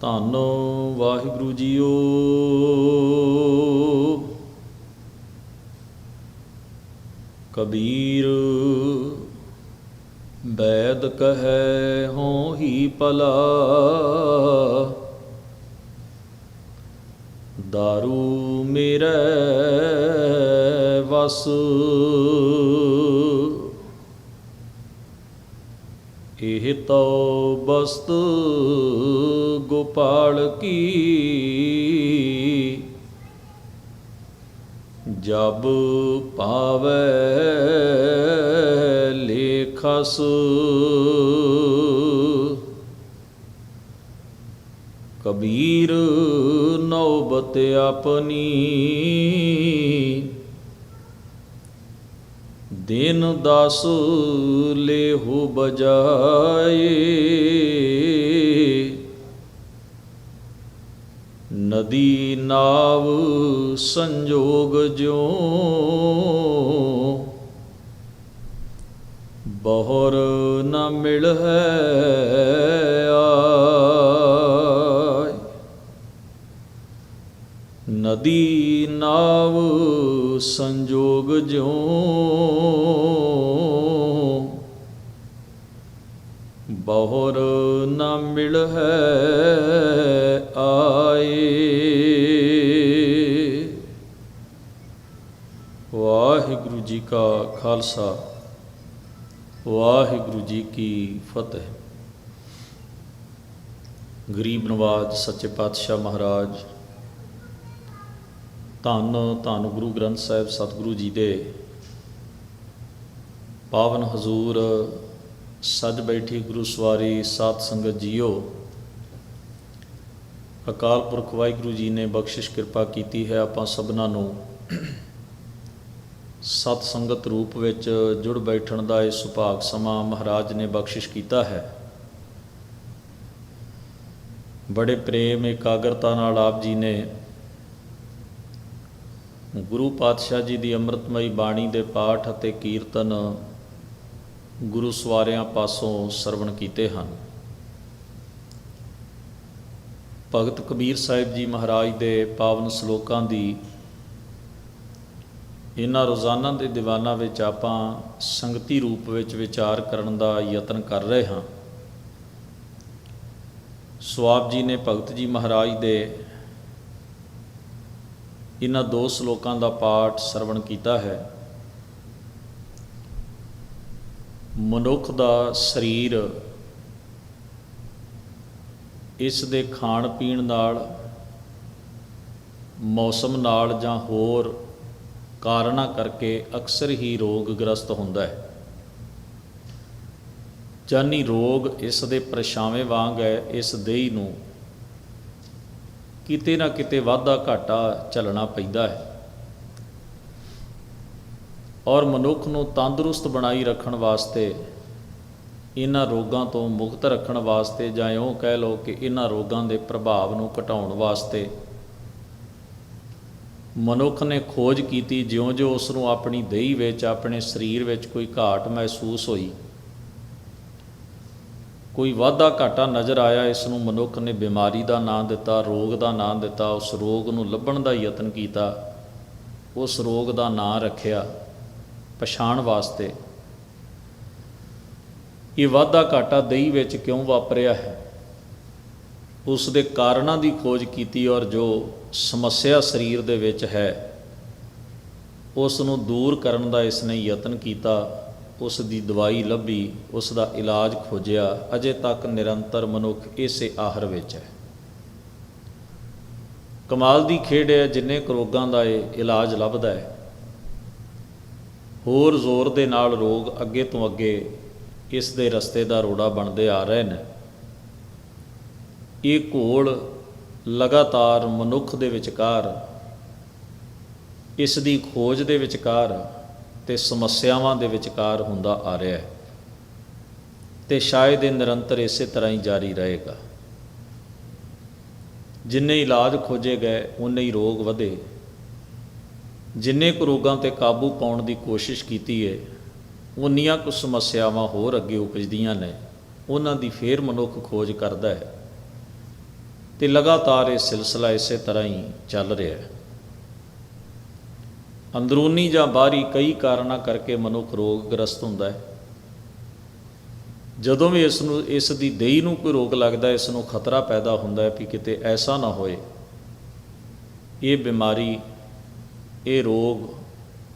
ਧੰਨ ਵਾਹਿਗੁਰੂ ਜੀਓ। ਕਬੀਰ ਬੈਦ ਕਹੈ ਹੋ ਹੀ ਭਲਾ। ਦਾਰੂ ਮੇਰੇ ਵਸ। ਇਹ ਤੋ ਬਸਤ ਗੋਪਾਲ ਕੀ? ਜਬ ਪਾਵੈ ਲੇਖਸ। ਕਬੀਰ ਨੌਬਤ ਆਪਣੀ। ਦਿਨ ਦਸ ਲੇਹੁ ਬਜਾਏ। ਨਦੀ ਨਾਵ ਸੰਜੋਗ ਜਿਉ ਬਹੁਰ ਨ ਮਿਲ ਹੈ ਆਏ। ਨਦੀ ਨਾਵ ਸੰਜੋਗ ਜਿਉ ਬਹੁਰ ਨਾ ਮਿਲ ਹੈ ਆਏ। ਵਾਹਿਗੁਰੂ ਜੀ ਕਾ ਖਾਲਸਾ, ਵਾਹਿਗੁਰੂ ਜੀ ਕੀ ਫਤਿਹ। ਗਰੀਬ ਨਵਾਜ ਸੱਚੇ ਪਾਤਸ਼ਾਹ ਮਹਾਰਾਜ ਧੰਨ ਧੰਨ ਗੁਰੂ ਗ੍ਰੰਥ ਸਾਹਿਬ, ਸਤਿਗੁਰੂ ਜੀ ਦੇ ਪਾਵਨ ਹਜ਼ੂਰ, ਸੱਜ ਬੈਠੀ ਗੁਰੂ ਸਵਾਰੀ, ਸਾਧ ਸੰਗਤ ਜੀਓ। ਅਕਾਲ ਪੁਰਖ ਵਾਹਿਗੁਰੂ ਜੀ ਨੇ ਬਖਸ਼ਿਸ਼ ਕਿਰਪਾ ਕੀਤੀ ਹੈ ਆਪਾਂ ਸਭਨਾਂ ਨੂੰ। ਸਤ ਸੰਗਤ ਰੂਪ ਵਿੱਚ ਜੁੜ ਬੈਠਣ ਦਾ ਇਹ ਸੁਭਾਗ ਸਮਾਂ ਮਹਾਰਾਜ ਨੇ ਬਖਸ਼ਿਸ਼ ਕੀਤਾ ਹੈ। ਬੜੇ ਪ੍ਰੇਮ, ਇਕਾਗਰਤਾ ਨਾਲ ਆਪ ਜੀ ਨੇ ਗੁਰੂ ਪਾਤਸ਼ਾਹ ਜੀ ਦੀ ਅੰਮ੍ਰਿਤਮਈ ਬਾਣੀ ਦੇ ਪਾਠ ਅਤੇ ਕੀਰਤਨ ਗੁਰੂ ਸਵਾਰਿਆਂ ਪਾਸੋਂ ਸਰਵਣ ਕੀਤੇ ਹਨ। ਭਗਤ ਕਬੀਰ ਸਾਹਿਬ ਜੀ ਮਹਾਰਾਜ ਦੇ ਪਾਵਨ ਸ਼ਲੋਕਾਂ ਦੀ ਇਹਨਾਂ ਰੋਜ਼ਾਨਾ ਦੇ ਦੀਵਾਨਾਂ ਵਿੱਚ ਆਪਾਂ ਸੰਗਤੀ ਰੂਪ ਵਿੱਚ ਵਿਚਾਰ ਕਰਨ ਦਾ ਯਤਨ ਕਰ ਰਹੇ ਹਾਂ। ਸਵਾਬ ਜੀ ਨੇ ਭਗਤ ਜੀ ਮਹਾਰਾਜ ਦੇ ਇਹਨਾਂ ਦੋ ਸ਼ਲੋਕਾਂ ਦਾ ਪਾਠ ਸਰਵਣ ਕੀਤਾ ਹੈ। ਮਨੁੱਖ ਦਾ ਸਰੀਰ ਇਸ ਦੇ ਖਾਣ ਪੀਣ ਨਾਲ, ਮੌਸਮ ਨਾਲ ਜਾਂ ਹੋਰ ਕਾਰਨਾਂ ਕਰਕੇ ਅਕਸਰ ਹੀ ਰੋਗ ਗ੍ਰਸਤ ਹੁੰਦਾ ਹੈ। ਜਾਨੀ ਰੋਗ ਇਸ ਦੇ ਪਰਛਾਵੇਂ ਵਾਂਗ ਹੈ, ਇਸ ਦੇਹੀ ਨੂੰ ਕਿਤੇ ਨਾ ਕਿਤੇ ਵਾਧਾ ਘਾਟਾ ਚੱਲਣਾ ਪੈਂਦਾ ਹੈ। ਔਰ ਮਨੁੱਖ ਨੂੰ ਤੰਦਰੁਸਤ ਬਣਾਈ ਰੱਖਣ ਵਾਸਤੇ, ਇਹਨਾਂ ਰੋਗਾਂ ਤੋਂ ਮੁਕਤ ਰੱਖਣ ਵਾਸਤੇ ਜਾਂ ਇਉਂ ਕਹਿ ਲਓ ਕਿ ਇਹਨਾਂ ਰੋਗਾਂ ਦੇ ਪ੍ਰਭਾਵ ਨੂੰ ਘਟਾਉਣ ਵਾਸਤੇ, ਮਨੁੱਖ ਨੇ ਖੋਜ ਕੀਤੀ ਜਿਉਂ-ਜਿਉਂ ਉਸ ਨੂੰ ਆਪਣੀ ਦੇਹੀ ਵਿੱਚ, ਆਪਣੇ ਸਰੀਰ ਵਿੱਚ ਕੋਈ ਘਾਟ ਮਹਿਸੂਸ ਹੋਈ। ਕੋਈ ਵਾਧਾ ਘਾਟਾ ਨਜ਼ਰ ਆਇਆ, ਇਸ ਨੂੰ ਮਨੁੱਖ ਨੇ ਬਿਮਾਰੀ ਦਾ ਨਾਂ ਦਿੱਤਾ, ਰੋਗ ਦਾ ਨਾਂ ਦਿੱਤਾ, ਉਸ ਰੋਗ ਨੂੰ ਲੱਭਣ ਦਾ ਯਤਨ ਕੀਤਾ, ਉਸ ਰੋਗ ਦਾ ਨਾਂ ਰੱਖਿਆ ਪਛਾਣ ਵਾਸਤੇ। ਇਹ ਵਾਧਾ ਘਾਟਾ ਦੇਹੀ ਵਿੱਚ ਕਿਉਂ ਵਾਪਰਿਆ ਹੈ? ਉਸ ਦੇ ਕਾਰਨਾਂ ਦੀ ਖੋਜ ਕੀਤੀ ਔਰ ਜੋ ਸਮੱਸਿਆ ਸਰੀਰ ਦੇ ਵਿੱਚ ਹੈ, ਉਸ ਨੂੰ ਦੂਰ ਕਰਨ ਦਾ ਇਸ ਨੇ ਯਤਨ ਕੀਤਾ। ਉਸ ਦੀ ਦਵਾਈ ਲੱਭੀ ਉਸ ਦਾ ਇਲਾਜ ਖੋਜਿਆ, ਅਜੇ ਤੱਕ ਨਿਰੰਤਰ ਮਨੁੱਖ ਇਸੇ ਆਹਰ ਵਿੱਚ ਹੈ। ਕਮਾਲ ਦੀ ਖੇਡ ਹੈ ਜਿੰਨੇ ਕੁ ਰੋਗਾਂ ਦਾ ਇਹ ਇਲਾਜ ਲੱਭਦਾ ਹੈ। ਹੋਰ ਜ਼ੋਰ ਦੇ ਨਾਲ ਰੋਗ ਅੱਗੇ ਤੋਂ ਅੱਗੇ ਇਸ ਦੇ ਰਸਤੇ ਦਾ ਰੋੜਾ ਬਣਦੇ ਆ ਰਹੇ ਨੇ। ਇਹ ਘੋਲ ਲਗਾਤਾਰ ਮਨੁੱਖ ਦੇ ਵਿਚਕਾਰ, ਇਸ ਦੀ ਖੋਜ ਦੇ ਵਿਚਕਾਰ ਤੇ ਸਮੱਸਿਆਵਾਂ ਦੇ ਵਿਚਕਾਰ ਹੁੰਦਾ ਆ ਰਿਹਾ ਹੈ। ਤੇ ਸ਼ਾਇਦ ਇਹ ਨਿਰੰਤਰ ਇਸੇ ਤਰ੍ਹਾਂ ਹੀ ਜਾਰੀ ਰਹੇਗਾ। ਜਿੰਨੇ ਇਲਾਜ ਖੋਜੇ ਗਏ ਉਨੇ ਹੀ ਰੋਗ ਵਧੇ। ਜਿੰਨੇ ਕੁ ਰੋਗਾਂ ਤੇ ਕਾਬੂ ਪਾਉਣ ਦੀ ਕੋਸ਼ਿਸ਼ ਕੀਤੀ ਹੈ ਉਨੀਆਂ ਕੁ ਸਮੱਸਿਆਵਾਂ ਹੋਰ ਅੱਗੇ ਉਪਜਦੀਆਂ ਨੇ। ਉਹਨਾਂ ਦੀ ਫੇਰ ਮਨੁੱਖ ਖੋਜ ਕਰਦਾ ਹੈ। ਤੇ ਲਗਾਤਾਰ ਇਹ ਸਿਲਸਿਲਾ ਇਸੇ ਤਰ੍ਹਾਂ ਹੀ ਚੱਲ ਰਿਹਾ ਹੈ। ਅੰਦਰੂਨੀ ਜਾਂ ਬਾਹਰੀ ਕਈ ਕਾਰਨਾਂ ਕਰਕੇ ਮਨੁੱਖ ਰੋਗ ਗ੍ਰਸਤ ਹੁੰਦਾ ਹੈ। ਜਦੋਂ ਵੀ ਇਸ ਨੂੰ, ਇਸ ਦੀ ਦੇਈ ਨੂੰ ਕੋਈ ਰੋਗ ਲੱਗਦਾ, ਇਸ ਨੂੰ ਖਤਰਾ ਪੈਦਾ ਹੁੰਦਾ ਹੈ ਕਿ ਕਿਤੇ ਐਸਾ ਨਾ ਹੋਏ। ਇਹ ਬਿਮਾਰੀ, ਇਹ ਰੋਗ,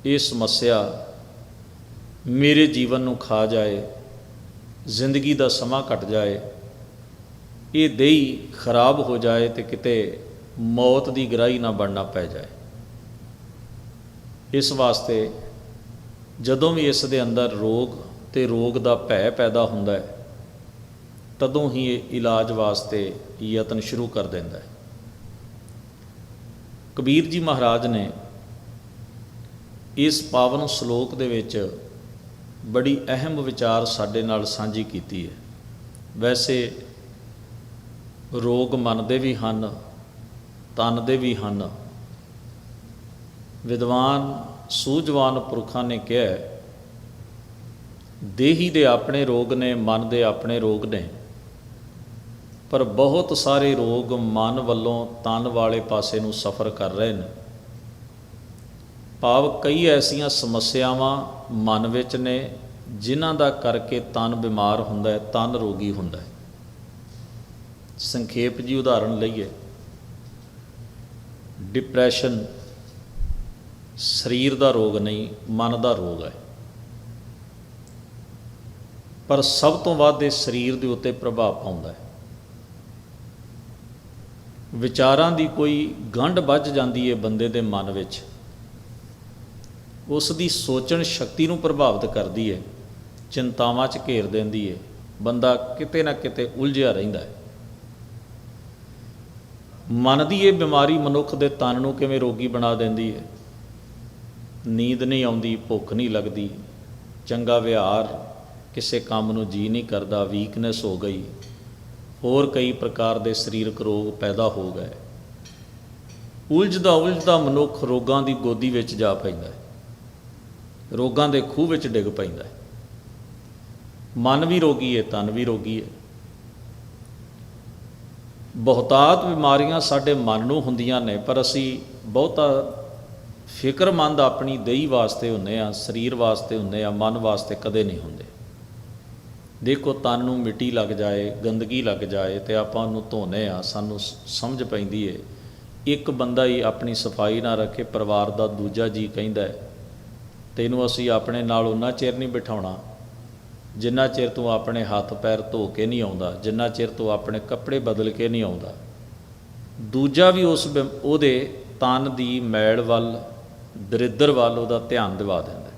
ਇਹ ਸਮੱਸਿਆ ਮੇਰੇ ਜੀਵਨ ਨੂੰ ਖਾ ਜਾਏ, ਜ਼ਿੰਦਗੀ ਦਾ ਸਮਾਂ ਘਟ ਜਾਏ, ਇਹ ਦੇਹੀ ਖਰਾਬ ਹੋ ਜਾਏ ਤੇ ਕਿਤੇ ਮੌਤ ਦੀ ਗਰਾਹੀ ਨਾ ਬਣਨਾ ਪੈ ਜਾਏ। ਇਸ ਵਾਸਤੇ ਜਦੋਂ ਵੀ ਇਸ ਦੇ ਅੰਦਰ ਰੋਗ ਤੇ ਰੋਗ ਦਾ ਭੈ ਪੈਦਾ ਹੁੰਦਾ ਹੈ, ਤਦੋਂ ਹੀ ਇਹ ਇਲਾਜ ਵਾਸਤੇ ਯਤਨ ਸ਼ੁਰੂ ਕਰ ਦਿੰਦਾ ਹੈ। ਕਬੀਰ ਜੀ ਮਹਾਰਾਜ ਨੇ ਇਸ ਪਾਵਨ ਸ਼ਲੋਕ ਦੇ ਵਿੱਚ ਬੜੀ ਅਹਿਮ ਵਿਚਾਰ ਸਾਡੇ ਨਾਲ ਸਾਂਝੀ ਕੀਤੀ ਹੈ। ਵੈਸੇ ਰੋਗ ਮਨ ਦੇ ਵੀ ਹਨ ਤਨ ਦੇ ਵੀ ਹਨ ਵਿਦਵਾਨ, ਸੂਝਵਾਨ ਪੁਰਖਾਂ ਨੇ ਕਿਹਾ ਦੇਹੀ ਦੇ ਆਪਣੇ ਰੋਗ ਨੇ, ਮਨ ਦੇ ਆਪਣੇ ਰੋਗ ਨੇ। ਪਰ ਬਹੁਤ ਸਾਰੇ ਰੋਗ ਮਨ ਵੱਲੋਂ ਤਨ ਵਾਲੇ ਪਾਸੇ ਨੂੰ ਸਫਰ ਕਰ ਰਹੇ ਨੇ। ਭਾਵ ਕਈ ਐਸੀਆਂ ਸਮੱਸਿਆਵਾਂ ਮਨ ਵਿੱਚ ਨੇ, ਜਿਨ੍ਹਾਂ ਦਾ ਕਰਕੇ ਤਨ ਬਿਮਾਰ ਹੁੰਦਾ ਹੈ, ਤਨ ਰੋਗੀ ਹੁੰਦਾ ਹੈ। ਸੰਖੇਪ ਜੀ ਉਦਾਹਰਣ ਲਈਏ। ਡਿਪਰੈਸ਼ਨ ਸਰੀਰ ਦਾ ਰੋਗ ਨਹੀਂ, ਮਨ ਦਾ ਰੋਗ ਹੈ। ਪਰ ਸਭ ਤੋਂ ਵੱਧ ਇਹ ਸਰੀਰ ਦੇ ਉੱਤੇ ਪ੍ਰਭਾਵ ਪਾਉਂਦਾ ਹੈ। ਵਿਚਾਰਾਂ ਦੀ ਕੋਈ ਗੰਢ ਵੱਜ ਜਾਂਦੀ ਹੈ ਬੰਦੇ ਦੇ ਮਨ ਵਿੱਚ। ਉਸ ਦੀ ਸੋਚਣ ਸ਼ਕਤੀ ਨੂੰ ਪ੍ਰਭਾਵਿਤ ਕਰਦੀ ਹੈ। ਚਿੰਤਾਵਾਂ 'ਚ ਘੇਰ ਦਿੰਦੀ ਹੈ। ਬੰਦਾ ਕਿਤੇ ਨਾ ਕਿਤੇ ਉਲਝਿਆ ਰਹਿੰਦਾ ਹੈ। ਮਨ ਦੀ ਇਹ ਬਿਮਾਰੀ ਮਨੁੱਖ ਦੇ ਤਨ ਨੂੰ ਕਿਵੇਂ ਰੋਗੀ ਬਣਾ ਦਿੰਦੀ ਹੈ? ਨੀਂਦ ਨਹੀਂ ਆਉਂਦੀ, ਭੁੱਖ ਨਹੀਂ ਲੱਗਦੀ, ਚੰਗਾ ਵਿਹਾਰ, ਕਿਸੇ ਕੰਮ ਨੂੰ ਜੀ ਨਹੀਂ ਕਰਦਾ ਵੀਕਨੈਸ ਹੋ ਗਈ। ਹੋਰ ਕਈ ਪ੍ਰਕਾਰ ਦੇ ਸਰੀਰਕ ਰੋਗ ਪੈਦਾ ਹੋ ਗਏ। ਉਲਝਦਾ ਉਲਝਦਾ ਮਨੁੱਖ ਰੋਗਾਂ ਦੀ ਗੋਦੀ ਵਿੱਚ ਜਾ ਪੈਂਦਾ ਹੈ। ਰੋਗਾਂ ਦੇ ਖੂਹ ਵਿੱਚ ਡਿੱਗ ਪੈਂਦਾ ਹੈ। ਮਨ ਵੀ ਰੋਗੀ ਹੈ ਤਨ ਵੀ ਰੋਗੀ ਹੈ ਬਹੁਤਾਤ ਬਿਮਾਰੀਆਂ ਸਾਡੇ ਮਨ ਨੂੰ ਹੁੰਦੀਆਂ ਨੇ, ਪਰ ਅਸੀਂ ਬਹੁਤਾ ਫਿਕਰਮੰਦ ਆਪਣੀ ਦੇਹੀ ਵਾਸਤੇ ਹੁੰਨੇ ਆ, ਸਰੀਰ ਵਾਸਤੇ ਹੁੰਨੇ ਆ, ਮਨ ਵਾਸਤੇ ਕਦੇ ਨਹੀਂ ਹੁੰਦੇ। ਦੇਖੋ ਤਨ ਨੂੰ ਮਿੱਟੀ ਲੱਗ ਜਾਏ, ਗੰਦਗੀ ਲੱਗ ਜਾਏ ਤੇ ਆਪਾਂ ਉਹਨੂੰ ਧੋਨੇ ਆ, ਸਾਨੂੰ ਸ- ਸਮਝ ਪੈਂਦੀ ਏ। ਇੱਕ ਬੰਦਾ ਹੀ ਆਪਣੀ ਸਫ਼ਾਈ ਨਾ ਰੱਖੇ, ਪਰਿਵਾਰ ਦਾ ਦੂਜਾ ਜੀ ਕਹਿੰਦਾ ਹੈ, ਤੈਨੂੰ ਅਸੀਂ ਆਪਣੇ ਨਾਲ ਉਹਨਾਂ ਚਿਰ ਨਹੀਂ ਬਿਠਾਉਣਾ, ਜਿੰਨਾ ਚਿਰ ਤੂੰ ਆਪਣੇ ਹੱਥ ਪੈਰ ਧੋ ਕੇ ਨਹੀਂ ਆਉਂਦਾ, ਜਿੰਨਾ ਚਿਰ ਤੂੰ ਆਪਣੇ ਕੱਪੜੇ ਬਦਲ ਕੇ ਨਹੀਂ ਆਉਂਦਾ। ਦੂਜਾ ਵੀ ਉਸ ਬਿਮ- ਉਹਦੇ ਤਨ ਦੀ ਮੈਲ ਵੱਲ ਦਰਿੱਦਰ ਵੱਲ ਉਹਦਾ ਧਿਆਨ ਦਿਵਾ ਦਿੰਦਾ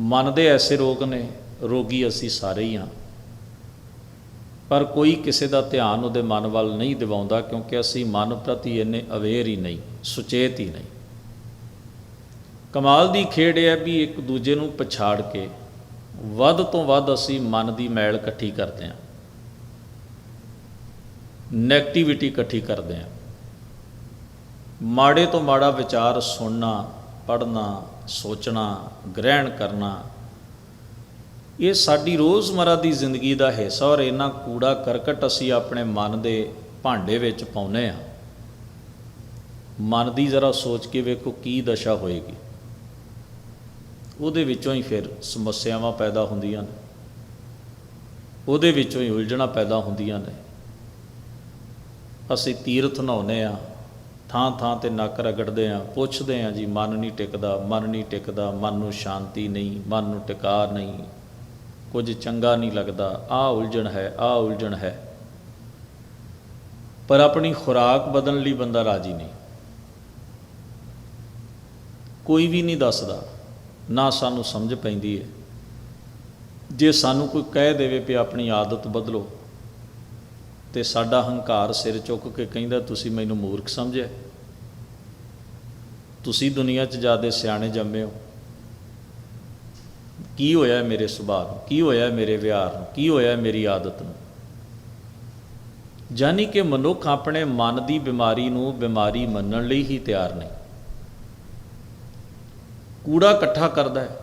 ਮਨ ਦੇ ਐਸੇ ਰੋਗ ਨੇ, ਰੋਗੀ ਅਸੀਂ ਸਾਰੇ ਹੀ ਹਾਂ। ਪਰ ਕੋਈ ਕਿਸੇ ਦਾ ਧਿਆਨ ਉਹਦੇ ਮਨ ਵੱਲ ਨਹੀਂ ਦਿਵਾਉਂਦਾ ਕਿਉਂਕਿ ਅਸੀਂ ਮਨ ਪ੍ਰਤੀ ਇੰਨੇ ਅਵੇਅਰ ਹੀ ਨਹੀਂ, ਸੁਚੇਤ ਹੀ ਨਹੀਂ। ਕਮਾਲ ਦੀ ਖੇਡ ਇਹ ਹੈ ਵੀ ਇੱਕ ਦੂਜੇ ਨੂੰ ਪਛਾੜ ਕੇ ਵੱਧ ਤੋਂ ਵੱਧ ਅਸੀਂ ਮਨ ਦੀ ਮੈਲ ਇਕੱਠੀ ਕਰਦੇ ਹਾਂ। ਨੈਗੇਟਿਵਿਟੀ ਇਕੱਠੀ ਕਰਦੇ ਹਾਂ। ਮਾੜੇ ਤੋਂ ਮਾੜਾ ਵਿਚਾਰ ਸੁਣਨਾ, ਪੜ੍ਹਨਾ, ਸੋਚਣਾ, ਗ੍ਰਹਿਣ ਕਰਨਾ, ਇਹ ਸਾਡੀ ਰੋਜ਼ਮਰਾ ਦੀ ਜ਼ਿੰਦਗੀ ਦਾ ਹਿੱਸਾ ਔਰ ਇਹਨਾਂ ਕੂੜਾ ਕਰਕਟ ਅਸੀਂ ਆਪਣੇ ਮਨ ਦੇ ਭਾਂਡੇ ਵਿੱਚ ਪਾਉਨੇ ਆ ਮਨ ਦੀ ਜ਼ਰਾ ਸੋਚ ਕੇ ਵੇਖੋ ਕੀ ਦਸ਼ਾ ਹੋਏਗੀ। ਉਹਦੇ ਵਿੱਚੋਂ ਹੀ ਫਿਰ ਸਮੱਸਿਆਵਾਂ ਪੈਦਾ ਹੁੰਦੀਆਂ ਨੇ। ਉਹਦੇ ਵਿੱਚੋਂ ਹੀ ਉਲਝਣਾ ਪੈਦਾ ਹੁੰਦੀਆਂ ਨੇ। ਅਸੀਂ ਤੀਰਥ ਨਹਾਉਨੇ ਆ ਥਾਂ ਥਾਂ ਤੇ ਨੱਕ ਰਗੜਦੇ ਆ, ਪੁੱਛਦੇ ਆ ਜੀ, ਮਨ ਨਹੀਂ ਟਿਕਦਾ, ਮਨ ਨਹੀਂ ਟਿਕਦਾ, ਮਨ ਨੂੰ ਸ਼ਾਂਤੀ ਨਹੀਂ, ਮਨ ਨੂੰ ਟਿਕਾ ਨਹੀਂ। ਕੁਝ ਚੰਗਾ ਨਹੀਂ ਲੱਗਦਾ ਆ ਉਲਝਣ ਹੈ ਆ ਉਲਝਣ ਹੈ। ਪਰ ਆਪਣੀ ਖੁਰਾਕ ਬਦਲਣ ਲਈ ਬੰਦਾ ਰਾਜੀ ਨਹੀਂ। ਕੋਈ ਵੀ ਨਹੀਂ ਦੱਸਦਾ, ਨਾ ਸਾਨੂੰ ਸਮਝ ਪੈਂਦੀ ਹੈ। ਜੇ ਸਾਨੂੰ ਕੋਈ ਕਹਿ ਦੇਵੇ ਵੀ ਆਪਣੀ ਆਦਤ ਬਦਲੋ ਤੇ ਸਾਡਾ ਹੰਕਾਰ ਸਿਰ ਚੁੱਕ ਕੇ ਕਹਿੰਦਾ, ਤੁਸੀਂ ਮੈਨੂੰ ਮੂਰਖ ਸਮਝਿਆ ਤੁਸੀਂ ਦੁਨੀਆ 'ਚ ਜ਼ਿਆਦੇ ਸਿਆਣੇ ਜੰਮੇ ਹੋ। ਕੀ ਹੋਇਆ ਮੇਰੇ ਸੁਭਾਅ ਨੂੰ? ਕੀ ਹੋਇਆ ਮੇਰੇ ਵਿਹਾਰ ਨੂੰ? ਕੀ ਹੋਇਆ ਮੇਰੀ ਆਦਤ ਨੂੰ? ਜਾਨੀ ਕਿ ਮਨੁੱਖ ਆਪਣੇ ਮਨ ਦੀ ਬਿਮਾਰੀ ਨੂੰ ਬਿਮਾਰੀ ਮੰਨਣ ਲਈ ਹੀ ਤਿਆਰ ਨਹੀਂ। ਕੂੜਾ ਇਕੱਠਾ ਕਰਦਾ ਹੈ।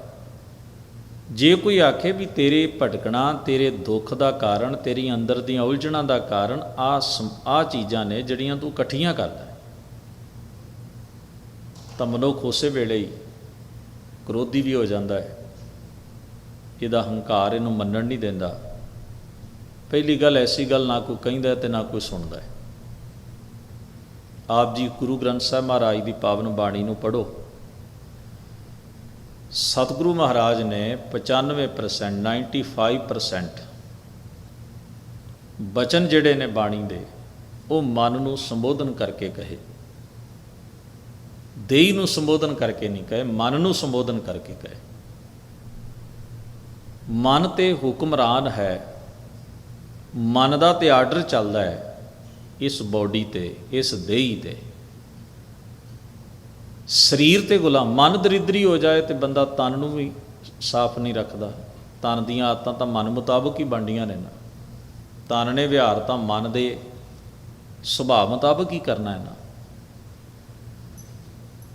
ਜੇ ਕੋਈ ਆਖੇ ਵੀ ਤੇਰੇ ਭਟਕਣਾ, ਤੇਰੇ ਦੁੱਖ ਦਾ ਕਾਰਨ, ਤੇਰੀ ਅੰਦਰ ਦੀਆਂ ਉਲਝਣਾਂ ਦਾ ਕਾਰਨ ਆ ਆ ਚੀਜ਼ਾਂ ਨੇ ਜਿਹੜੀਆਂ ਤੂੰ ਇਕੱਠੀਆਂ ਕਰਦਾ ਤਾਂ ਮਨੁੱਖ ਉਸੇ ਵੇਲੇ ਹੀ ਕ੍ਰੋਧੀ ਵੀ ਹੋ ਜਾਂਦਾ ਹੈ। ਇਹਦਾ ਹੰਕਾਰ ਇਹਨੂੰ ਮੰਨਣ ਨਹੀਂ ਦਿੰਦਾ। ਪਹਿਲੀ ਗੱਲ ਐਸੀ ਗੱਲ ਨਾ ਕੋਈ ਕਹਿੰਦਾ ਹੈ ਤੇ ਨਾ ਕੋਈ ਸੁਣਦਾ ਹੈ। ਆਪ ਜੀ ਗੁਰੂ ਗ੍ਰੰਥ ਸਾਹਿਬ ਮਹਾਰਾਜ ਦੀ ਪਾਵਨ ਬਾਣੀ ਨੂੰ ਪੜ੍ਹੋ। ਸਤਿਗੁਰੂ ਮਹਾਰਾਜ ਨੇ 95% 95% ਬਚਨ ਜਿਹੜੇ ਨੇ ਬਾਣੀ ਦੇ, ਉਹ ਮਨ ਨੂੰ ਸੰਬੋਧਨ ਕਰਕੇ ਕਹੇ। ਦੇਹੀ ਨੂੰ ਸੰਬੋਧਨ ਕਰਕੇ ਨਹੀਂ ਕਹੇ, ਮਨ ਨੂੰ ਸੰਬੋਧਨ ਕਰਕੇ ਕਹੇ। ਮਨ ਤੇ ਹੁਕਮਰਾਨ ਹੈ, ਮਨ ਦਾ ਤੇ ਆਰਡਰ ਚੱਲਦਾ ਹੈ, ਇਸ ਬਾਡੀ ਤੇ, ਇਸ ਦੇਹੀ ਤੇ। ਸਰੀਰ ਤੇ ਗੁਲਾਮ, ਮਨ ਦਰਿਦਰੀ ਹੋ ਜਾਏ ਤੇ ਬੰਦਾ ਤਨ ਨੂੰ ਵੀ ਸਾਫ਼ ਨਹੀਂ ਰੱਖਦਾ। ਤਨ ਦੀਆਂ ਆਦਤਾਂ ਤਾਂ ਮਨ ਮੁਤਾਬਕ ਹੀ ਬਣਦੀਆਂ ਨੇ ਨਾ। ਤਨ ਨੇ ਵਿਹਾਰ ਤਾਂ ਮਨ ਦੇ ਸੁਭਾਅ ਮੁਤਾਬਕ ਹੀ ਕਰਨਾ ਹੈ ਨਾ।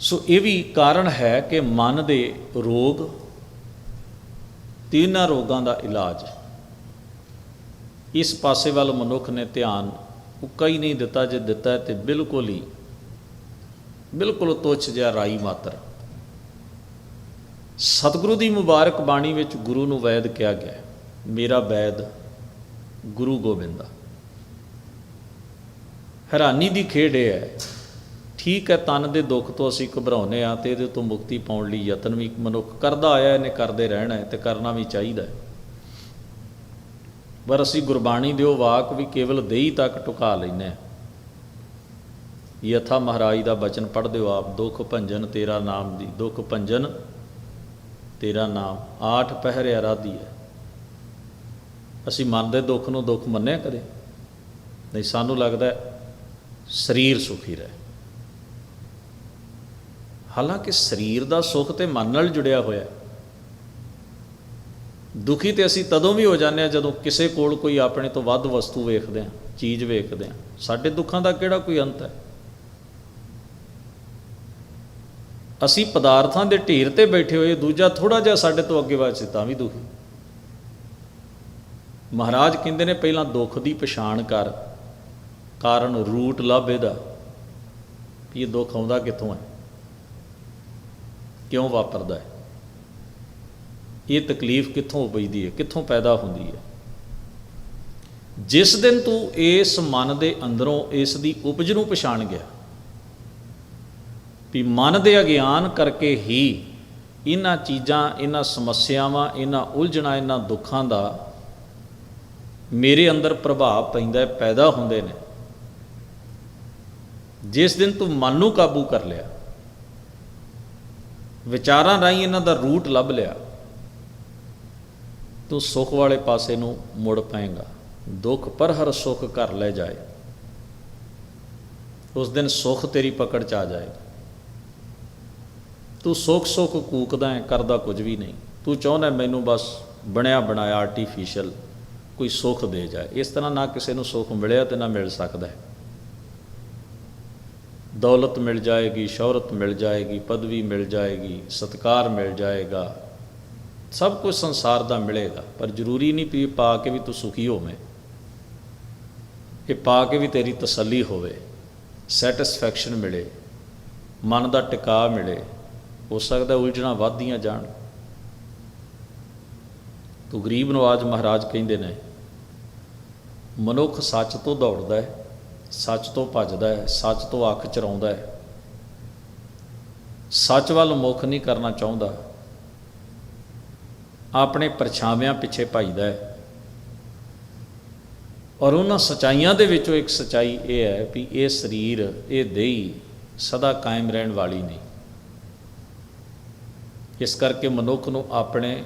ਸੋ ਇਹ ਵੀ ਕਾਰਨ ਹੈ ਕਿ ਮਨ ਦੇ ਰੋਗ ਤਿੰਨਾਂ ਰੋਗਾਂ ਦਾ ਇਲਾਜ ਇਸ ਪਾਸੇ ਵੱਲ ਮਨੁੱਖ ਨੇ ਧਿਆਨ ਉੱਕਾ ਹੀ ਨਹੀਂ ਦਿੱਤਾ, ਜੇ ਦਿੱਤਾ ਹੈ ਤੇ ਬਿਲਕੁਲ ਹੀ ਬਿਲਕੁਲ ਤੁੱਛ ਜਿਹਾ ਰਾਈ ਮਾਤਰ। ਸਤਿਗੁਰੂ ਦੀ ਮੁਬਾਰਕ ਬਾਣੀ ਵਿੱਚ ਗੁਰੂ ਨੂੰ ਵੈਦ ਕਿਹਾ ਗਿਆ ਹੈ। ਮੇਰਾ ਵੈਦ ਗੁਰੂ ਗੋਬਿੰਦਾ ਹੈਰਾਨੀ ਦੀ ਖੇਡ ਇਹ ਹੈ, ਠੀਕ ਹੈ, ਤਨ ਦੇ ਦੁੱਖ ਤੋਂ ਅਸੀਂ ਘਬਰਾਉਨੇ ਆ ਤੇ ਇਹਦੇ ਤੋਂ ਮੁਕਤੀ ਪਾਉਣ ਲਈ ਯਤਨ ਵੀ ਮਨੁੱਖ ਕਰਦਾ ਆਇਆ, ਇਹਨੇ ਕਰਦੇ ਰਹਿਣਾ ਹੈ ਤੇ ਕਰਨਾ ਵੀ ਚਾਹੀਦਾ ਹੈ। ਪਰ ਅਸੀਂ ਗੁਰਬਾਣੀ ਦੇ ਉਹ ਵਾਕ ਵੀ ਕੇਵਲ ਦੇਹੀ ਤੱਕ ਟੁਕਾ ਲੈਨੇ ਆ ਯਥਾ ਮਹਾਰਾਜ ਦਾ ਬਚਨ ਪੜ੍ਹਦੇ ਹੋ ਆਪ, ਦੁੱਖ ਭੰਜਨ ਤੇਰਾ ਨਾਮ ਦੀ, ਦੁੱਖ ਭੰਜਨ ਤੇਰਾ ਨਾਮ, ਆਠ ਪਹਿਰ ਆਰਾਧੀ ਹੈ। ਅਸੀਂ ਮਨ ਦੇ ਦੁੱਖ ਨੂੰ ਦੁੱਖ ਮੰਨਿਆ ਕਦੇ? ਨਹੀਂ, ਸਾਨੂੰ ਲੱਗਦਾ ਸਰੀਰ ਸੁਖੀ ਰਹੇ। ਹਾਲਾਂਕਿ ਸਰੀਰ ਦਾ ਸੁੱਖ ਤੇ ਮਨ ਨਾਲ ਜੁੜਿਆ ਹੋਇਆ ਦੁਖੀ ਤੇ ਅਸੀਂ ਤਦੋਂ ਵੀ ਹੋ ਜਾਂਦੇ ਆ ਜਦੋਂ ਕਿਸੇ ਕੋਲ ਕੋਈ ਆਪਣੇ ਤੋਂ ਵੱਧ ਵਸਤੂ ਵੇਖਦੇ ਆ ਚੀਜ਼ ਵੇਖਦੇ ਆ ਸਾਡੇ ਦੁੱਖਾਂ ਦਾ ਕਿਹੜਾ ਕੋਈ ਅੰਤ ਹੈ? ਅਸੀਂ ਪਦਾਰਥਾਂ ਦੇ ਢੇਰ ਤੇ ਬੈਠੇ ਹੋਏ, ਦੂਜਾ ਥੋੜਾ ਜਿਹਾ ਸਾਡੇ ਤੋਂ ਅੱਗੇ ਵੱਧ ਸੀ, ਤਾਂ ਵੀ ਦੁਖੀ। ਮਹਾਰਾਜ ਕਹਿੰਦੇ ਨੇ, ਪਹਿਲਾਂ ਦੁੱਖ ਦੀ ਪਛਾਣ ਕਰ, ਕਾਰਨ ਰੂਟ ਲੱਭ ਇਹਦਾ, ਵੀ ਇਹ ਦੁੱਖ ਆਉਂਦਾ ਕਿੱਥੋਂ ਹੈ? ਕਿਉਂ ਵਾਪਰਦਾ ਹੈ? ਇਹ ਤਕਲੀਫ ਕਿੱਥੋਂ ਉਪਜਦੀ ਹੈ? ਕਿੱਥੋਂ ਪੈਦਾ ਹੁੰਦੀ ਹੈ? ਜਿਸ ਦਿਨ ਤੂੰ ਇਸ ਮਨ ਦੇ ਅੰਦਰੋਂ ਇਸ ਦੀ ਉਪਜ ਨੂੰ ਪਛਾਣ ਗਿਆ ਵੀ ਮਨ ਦੇ ਅਗਿਆਨ ਕਰਕੇ ਹੀ ਇਹਨਾਂ ਚੀਜ਼ਾਂ, ਇਹਨਾਂ ਸਮੱਸਿਆਵਾਂ, ਇਹਨਾਂ ਉਲਝਣਾਂ, ਇਹਨਾਂ ਦੁੱਖਾਂ ਦਾ ਮੇਰੇ ਅੰਦਰ ਪ੍ਰਭਾਵ ਪੈਂਦਾ ਪੈਦਾ ਹੁੰਦੇ ਨੇ। ਜਿਸ ਦਿਨ ਤੂੰ ਮਨ ਨੂੰ ਕਾਬੂ ਕਰ ਲਿਆ, ਵਿਚਾਰਾਂ ਰਾਹੀਂ ਇਹਨਾਂ ਦਾ ਰੂਟ ਲੱਭ ਲਿਆ, ਤੂੰ ਸੁੱਖ ਵਾਲੇ ਪਾਸੇ ਨੂੰ ਮੁੜ ਪਾਏਗਾ। ਦੁੱਖ ਪਰ ਹਰ ਸੁੱਖ ਘਰ ਲੈ ਜਾਏ। ਉਸ ਦਿਨ ਸੁੱਖ ਤੇਰੀ ਪਕੜ ਚ ਆ ਜਾਏਗਾ। ਤੂੰ ਸੁੱਖ ਸੁੱਖ ਕੂਕਦਾ ਹੈ ਕਰਦਾ ਕੁਝ ਵੀ ਨਹੀਂ। ਤੂੰ ਚਾਹੁੰਦਾ ਮੈਨੂੰ ਬਸ ਬਣਿਆ ਬਣਾਇਆ ਆਰਟੀਫੀਸ਼ੀਅਲ ਕੋਈ ਸੁੱਖ ਦੇ ਜਾਏ। ਇਸ ਤਰ੍ਹਾਂ ਨਾ ਕਿਸੇ ਨੂੰ ਸੁੱਖ ਮਿਲਿਆ ਤੇ ਨਾ ਮਿਲ ਸਕਦਾ ਹੈ। ਦੌਲਤ ਮਿਲ ਜਾਏਗੀ, ਸ਼ੌਹਰਤ ਮਿਲ ਜਾਏਗੀ, ਪਦਵੀ ਮਿਲ ਜਾਏਗੀ, ਸਤਕਾਰ ਮਿਲ ਜਾਏਗਾ। ਸਭ ਕੁਝ ਸੰਸਾਰ ਦਾ ਮਿਲੇਗਾ, ਪਰ ਜ਼ਰੂਰੀ ਨਹੀਂ ਵੀ ਪਾ ਕੇ ਵੀ ਤੂੰ ਸੁਖੀ ਹੋਵੇਂ। ਇਹ ਪਾ ਕੇ ਵੀ ਤੇਰੀ ਤਸੱਲੀ ਹੋਵੇ ਸੈਟੀਸਫੈਕਸ਼ਨ ਮਿਲੇ, ਮਨ ਦਾ ਟਿਕਾ ਮਿਲੇ। ਹੋ ਸਕਦਾ ਉਲਝਣਾ ਵੱਧਦੀਆਂ ਜਾਣ। ਤੂੰ ਗਰੀਬ ਨਵਾਜ ਮਹਾਰਾਜ ਕਹਿੰਦੇ ਨੇ, ਮਨੁੱਖ ਸੱਚ ਤੋਂ ਦੌੜਦਾ ਹੈ, ਸੱਚ ਤੋਂ ਭੱਜਦਾ ਹੈ, ਸੱਚ ਤੋਂ ਅੱਖ ਚਰਾਉਂਦਾ ਹੈ। ਸੱਚ ਵੱਲ ਮੁਖ ਨਹੀਂ ਕਰਨਾ ਚਾਹੁੰਦਾ। ਆਪਣੇ ਪਰਛਾਵਿਆਂ ਪਿੱਛੇ ਭੱਜਦਾ ਹੈ। ਔਰ ਉਹਨਾਂ ਸਚਾਈਆਂ ਦੇ ਵਿੱਚੋਂ ਇੱਕ ਸਚਾਈ ਇਹ ਹੈ ਵੀ ਇਹ ਸਰੀਰ, ਇਹ ਦੇਹੀ ਸਦਾ ਕਾਇਮ ਰਹਿਣ ਵਾਲੀ ਨਹੀਂ। ਇਸ ਕਰਕੇ ਮਨੁੱਖ ਨੂੰ ਆਪਣੇ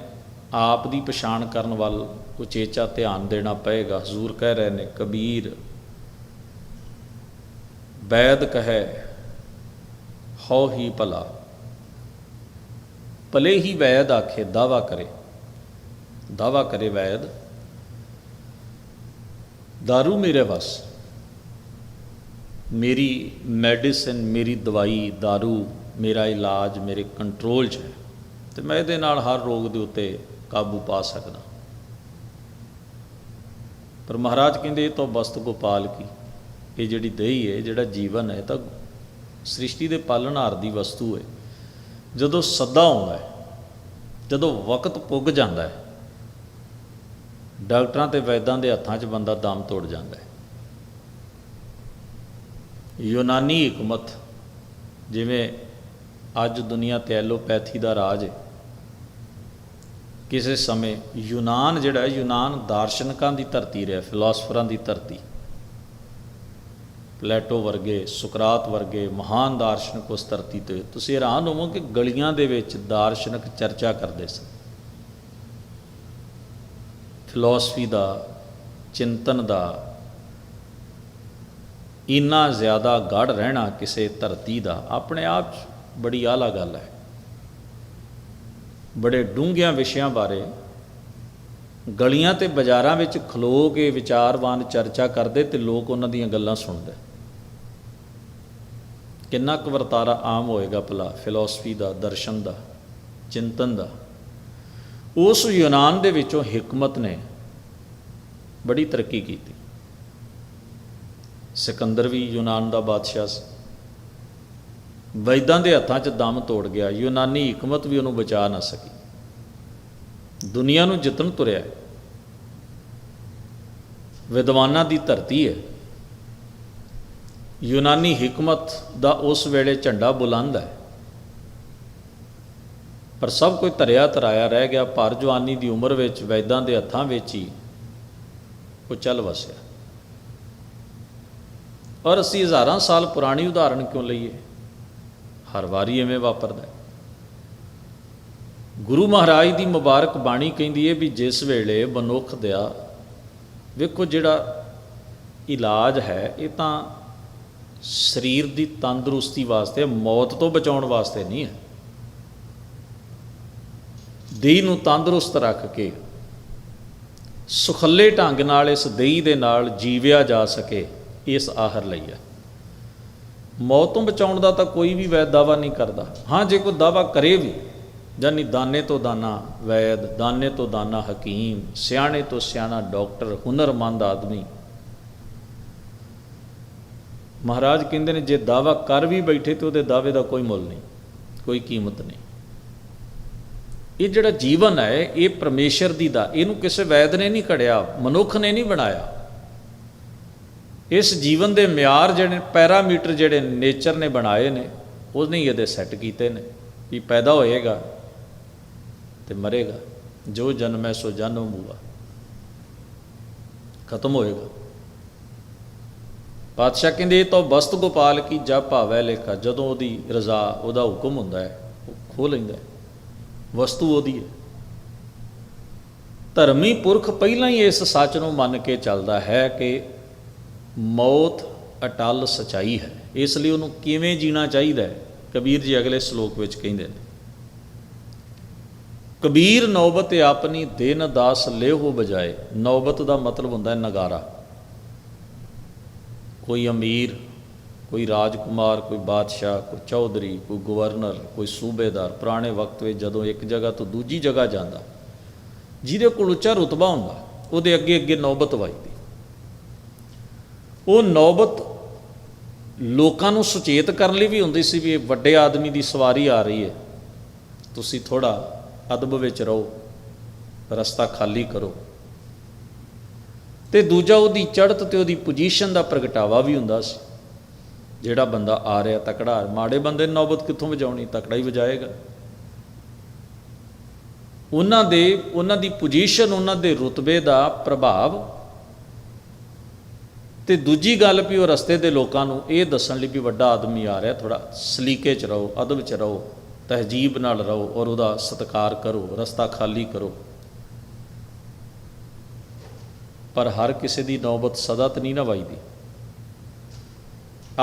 ਆਪ ਦੀ ਪਛਾਣ ਕਰਨ ਵੱਲ ਉਚੇਚਾ ਧਿਆਨ ਦੇਣਾ ਪਏਗਾ ਹਜ਼ੂਰ ਕਹਿ ਰਹੇ ਨੇ ਕਬੀਰ ਵੈਦ ਕਹੈ ਹਉ ਹੀ ਭਲਾ ਭਲੇ ਹੀ ਵੈਦ ਆਖੇ ਦਾਵਾ ਕਰੇ ਦਾਵਾ ਕਰੇ ਵੈਦ दारू ਮੇਰੇ ਵਸ ਮੇਰੀ ਮੈਡੀਸਿਨ ਮੇਰੀ ਦਵਾਈ दारू ਮੇਰਾ ਇਲਾਜ ਮੇਰੇ ਕੰਟਰੋਲ 'ਚ ਹੈ ਤੇ ਮੈਂ ਇਹਦੇ ਨਾਲ ਹਰ ਰੋਗ ਦੇ ਉੱਤੇ ਕਾਬੂ ਪਾ ਸਕਦਾ। ਪਰ ਮਹਾਰਾਜ ਕਹਿੰਦੇ ਇਹ ਤੋਂ ਵਸਤ ਗੋਪਾਲ ਕੀ? ਇਹ ਜਿਹੜੀ ਦੇਹੀ ਹੈ, ਜਿਹੜਾ ਜੀਵਨ ਹੈ ਤਾਂ ਸ੍ਰਿਸ਼ਟੀ ਦੇ ਪਾਲਣਹਾਰ ਦੀ ਵਸਤੂ ਹੈ। ਜਦੋਂ ਸੱਦਾ ਆਉਂਦਾ ਹੈ, ਜਦੋਂ ਵਕਤ ਪੁੱਗ ਜਾਂਦਾ ਹੈ, ਡਾਕਟਰਾਂ ਤੇ ਵੈਦਾਂ ਦੇ ਹੱਥਾਂ 'ਚ ਬੰਦਾ ਦਮ ਤੋੜ ਜਾਂਦਾ ਹੈ। ਯੂਨਾਨੀ ਹਕਮਤ ਜਿਵੇਂ ਅੱਜ ਦੁਨੀਆ ਤੇ ਐਲੋਪੈਥੀ ਦਾ ਰਾਜ ਹੈ ਕਿਸੇ ਸਮੇਂ ਯੂਨਾਨ ਜਿਹੜਾ ਯੂਨਾਨ ਦਾਰਸ਼ਨਿਕਾਂ ਦੀ ਧਰਤੀ ਰਿਹਾ, ਫਿਲਾਸਫਰਾਂ ਦੀ ਧਰਤੀ। ਪਲੇਟੋ ਵਰਗੇ, ਸੁਕਰਾਤ ਵਰਗੇ ਮਹਾਨ ਦਾਰਸ਼ਨਿਕ ਉਸ ਧਰਤੀ ਤੇ ਤੁਸੀਂ ਹੈਰਾਨ ਹੋਵੋ ਕਿ ਗਲੀਆਂ ਦੇ ਵਿੱਚ ਦਾਰਸ਼ਨਿਕ ਚਰਚਾ ਕਰਦੇ ਸਨ। ਫਿਲਾਸਫੀ ਦਾ, ਚਿੰਤਨ ਦਾ ਇੰਨਾ ਜ਼ਿਆਦਾ ਗੜ ਰਹਿਣਾ ਕਿਸੇ ਧਰਤੀ ਦਾ ਆਪਣੇ ਆਪ 'ਚ ਬੜੀ ਆਲਾ ਗੱਲ ਹੈ। ਬੜੇ ਡੂੰਘਿਆਂ ਵਿਸ਼ਿਆਂ ਬਾਰੇ ਗਲੀਆਂ ਤੇ ਬਾਜ਼ਾਰਾਂ ਵਿੱਚ ਖਲੋ ਕੇ ਵਿਚਾਰਵਾਨ ਚਰਚਾ ਕਰਦੇ ਤੇ ਲੋਕ ਉਹਨਾਂ ਦੀਆਂ ਗੱਲਾਂ ਸੁਣਦੇ। ਕਿੰਨਾ ਕੁ ਵਰਤਾਰਾ ਆਮ ਹੋਏਗਾ ਭਲਾ ਫਿਲਾਸਫੀ ਦਾ, ਦਰਸ਼ਨ ਦਾ, ਚਿੰਤਨ ਦਾ। ਉਸ ਯੂਨਾਨ ਦੇ ਵਿੱਚੋਂ ਹਕਮਤ ਨੇ ਬੜੀ ਤਰੱਕੀ ਕੀਤੀ। ਸਿਕੰਦਰ ਵੀ ਯੂਨਾਨ ਦਾ ਬਾਦਸ਼ਾਹ ਸੀ। ਵੈਦਾਂ ਦੇ ਹੱਥਾਂ 'ਚ ਦਮ ਤੋੜ ਗਿਆ, ਯੂਨਾਨੀ ਹਕਮਤ ਵੀ ਉਹਨੂੰ ਬਚਾ ਨਾ ਸਕੀ। ਦੁਨੀਆ ਨੂੰ ਜਿੱਤਣ ਤੁਰਿਆ ਵਿਦਵਾਨਾਂ ਦੀ ਧਰਤੀ ਹੈ। ਯੂਨਾਨੀ ਹਕਮਤ ਦਾ ਉਸ ਵੇਲੇ ਝੰਡਾ ਬੁਲੰਦ ਹੈ। ਪਰ ਸਭ ਕੋਈ ਧਰਿਆ ਤਰਾਇਆ ਰਹਿ ਗਿਆ, ਪਰ ਜਵਾਨੀ ਦੀ ਉਮਰ ਵਿੱਚ ਵੈਦਾਂ ਦੇ ਹੱਥਾਂ ਵਿੱਚ ਹੀ ਉਹ ਚੱਲ ਵਸਿਆ। ਔਰ ਅਸੀਂ ਹਜ਼ਾਰਾਂ ਸਾਲ ਪੁਰਾਣੀ ਉਦਾਹਰਣ ਕਿਉਂ ਲਈਏ? ਹਰ ਵਾਰੀ ਐਵੇਂ ਵਾਪਰਦਾ ਹੈ। ਗੁਰੂ ਮਹਾਰਾਜ ਦੀ ਮੁਬਾਰਕ ਬਾਣੀ ਕਹਿੰਦੀ ਹੈ ਵੀ ਜਿਸ ਵੇਲੇ ਮਨੁੱਖ ਦਾ ਵੇਖੋ ਜਿਹੜਾ ਇਲਾਜ ਹੈ, ਇਹ ਤਾਂ ਸਰੀਰ ਦੀ ਤੰਦਰੁਸਤੀ ਵਾਸਤੇ, ਮੌਤ ਤੋਂ ਬਚਾਉਣ ਵਾਸਤੇ ਨਹੀਂ ਹੈ। ਦੇਹ ਨੂੰ ਤੰਦਰੁਸਤ ਰੱਖ ਕੇ, ਸੁਖੱਲੇ ਢੰਗ ਨਾਲ ਇਸ ਦੇਹ ਦੇ ਨਾਲ ਜੀਵਿਆ ਜਾ ਸਕੇ, ਇਸ ਆਹਰ ਲਈ ਹੈ। ਮੌਤ ਤੋਂ ਬਚਾਉਣ ਦਾ ਤਾਂ ਕੋਈ ਵੀ ਵੈਦ ਦਾਵਾ ਨਹੀਂ ਕਰਦਾ। ਹਾਂ, ਜੇ ਕੋਈ ਦਾਵਾ ਕਰੇ ਵੀ ਜਾਨੀ ਦਾਨੇ ਤੋਂ ਦਾਨਾ ਵੈਦ, ਦਾਨੇ ਤੋਂ ਦਾਨਾ ਹਕੀਮ, ਸਿਆਣੇ ਤੋਂ ਸਿਆਣਾ ਡਾਕਟਰ, ਹੁਨਰਮੰਦ ਆਦਮੀ। ਮਹਾਰਾਜ ਕਹਿੰਦੇ ਨੇ, ਜੇ ਦਾਵਾ ਕਰ ਵੀ ਬੈਠੇ ਤੇ ਉਹਦੇ ਦਾਅਵੇ ਦਾ ਕੋਈ ਮੁੱਲ ਨਹੀਂ, ਕੋਈ ਕੀਮਤ ਨਹੀਂ। ਇਹ ਜਿਹੜਾ ਜੀਵਨ ਹੈ, ਇਹ ਪਰਮੇਸ਼ਰ ਦੀ ਦਾ, ਇਹਨੂੰ ਕਿਸੇ ਵੈਦ ਨੇ ਨਹੀਂ ਘੜਿਆ ਮਨੁੱਖ ਨੇ ਨਹੀਂ ਬਣਾਇਆ। ਇਸ ਜੀਵਨ ਦੇ ਮਿਆਰ ਜਿਹੜੇ, ਪੈਰਾਮੀਟਰ ਜਿਹੜੇ ਨੇਚਰ ਨੇ ਬਣਾਏ ਨੇ, ਉਹਨੇ ਹੀ ਇਹਦੇ ਸੈੱਟ ਕੀਤੇ ਨੇ, ਵੀ ਪੈਦਾ ਹੋਏਗਾ ਤੇ ਮਰੇਗਾ, ਜੋ ਜਨਮ ਹੈ ਸੋ ਜਨਮ ਹੋਊਗਾ, ਖਤਮ ਹੋਏਗਾ। ਪਾਤਸ਼ਾਹ ਕਹਿੰਦੇ, ਇਹ ਤਾਂ ਬਸਤ ਗੋਪਾਲ ਕੀ ਜਬ ਭਾਵੈ ਲੇਖਾ, ਜਦੋਂ ਉਹਦੀ ਰਜ਼ਾ, ਉਹਦਾ ਹੁਕਮ ਹੁੰਦਾ ਹੈ, ਉਹ ਖੋ ਲੈਂਦਾ ਹੈ। ਵਸਤੂ ਉਹਦੀ ਹੈ। ਧਰਮੀ ਪੁਰਖ ਪਹਿਲਾਂ ਹੀ ਇਸ ਸੱਚ ਨੂੰ ਮੰਨ ਕੇ ਚੱਲਦਾ ਹੈ ਕਿ ਮੌਤ ਅਟਲ ਸਚਾਈ ਹੈ। ਇਸ ਲਈ ਉਹਨੂੰ ਕਿਵੇਂ ਜੀਣਾ ਚਾਹੀਦਾ ਹੈ? ਕਬੀਰ ਜੀ ਅਗਲੇ ਸ਼ਲੋਕ ਵਿੱਚ ਕਹਿੰਦੇ ਨੇ, ਕਬੀਰ ਨੌਬਤ ਆਪਣੀ ਦਿਨ ਦਾਸ ਲੇਹੋ ਬਜਾਏ। ਨੌਬਤ ਦਾ ਮਤਲਬ ਹੁੰਦਾ ਹੈ ਨਗਾਰਾ। ਕੋਈ ਅਮੀਰ, ਕੋਈ ਰਾਜਕੁਮਾਰ, ਕੋਈ ਬਾਦਸ਼ਾਹ, ਕੋਈ ਚੌਧਰੀ, ਕੋਈ ਗਵਰਨਰ, ਕੋਈ ਸੂਬੇਦਾਰ, ਪੁਰਾਣੇ ਵਕਤ ਵਿੱਚ ਜਦੋਂ ਇੱਕ ਜਗ੍ਹਾ ਤੋਂ ਦੂਜੀ ਜਗ੍ਹਾ ਜਾਂਦਾ, ਜਿਹਦੇ ਕੋਲ ਉੱਚਾ ਰੁਤਬਾ ਹੁੰਦਾ, ਉਹਦੇ ਅੱਗੇ ਅੱਗੇ ਨੌਬਤ ਵਾਈ ਉਹ ਨੌਬਤ ਲੋਕਾਂ ਨੂੰ ਸੁਚੇਤ ਕਰਨ ਲਈ ਵੀ ਹੁੰਦੀ ਸੀ ਵੀ ਇਹ ਵੱਡੇ ਆਦਮੀ ਦੀ ਸਵਾਰੀ ਆ ਰਹੀ ਹੈ। ਤੁਸੀਂ ਥੋੜਾ ਅਦਬ ਵਿੱਚ ਰਹੋ, ਰਸਤਾ ਖਾਲੀ ਕਰੋ। ਤੇ ਦੂਜਾ ਉਹਦੀ ਚੜ੍ਹਤ ਤੇ ਉਹਦੀ ਪੋਜੀਸ਼ਨ ਦਾ ਪ੍ਰਗਟਾਵਾ ਵੀ ਹੁੰਦਾ ਸੀ। ਜਿਹੜਾ ਬੰਦਾ ਆ ਰਿਹਾ ਤਕੜਾ, ਮਾੜੇ ਬੰਦੇ ਨੇ ਨੌਬਤ ਕਿੱਥੋਂ ਵਜਾਉਣੀ? ਤਕੜਾ ਹੀ ਵਜਾਏਗਾ। ਉਹਨਾਂ ਦੇ, ਉਹਨਾਂ ਦੀ ਪੋਜੀਸ਼ਨ ਉਹਨਾਂ ਦੇ ਰੁਤਬੇ ਦਾ ਪ੍ਰਭਾਵ ਤੇ ਦੂਜੀ ਗੱਲ ਵੀ ਉਹ ਰਸਤੇ ਦੇ ਲੋਕਾਂ ਨੂੰ ਇਹ ਦੱਸਣ ਲਈ ਵੀ ਵੱਡਾ ਆਦਮੀ ਆ ਰਿਹਾ ਥੋੜਾ ਸਲੀਕੇ ਚ ਰਹੋ, ਅਦਬ ਚ ਰਹੋ, ਤਹਿਜੀਬ ਨਾਲ ਰਹੋ ਔਰ ਉਹਦਾ ਸਤਿਕਾਰ ਕਰੋ, ਰਸਤਾ ਖਾਲੀ ਕਰੋ। ਪਰ ਹਰ ਕਿਸੇ ਦੀ ਨੌਬਤ ਸਦਾ ਤਾਂ ਨਹੀਂ ਨਾ ਵੱਜਦੀ।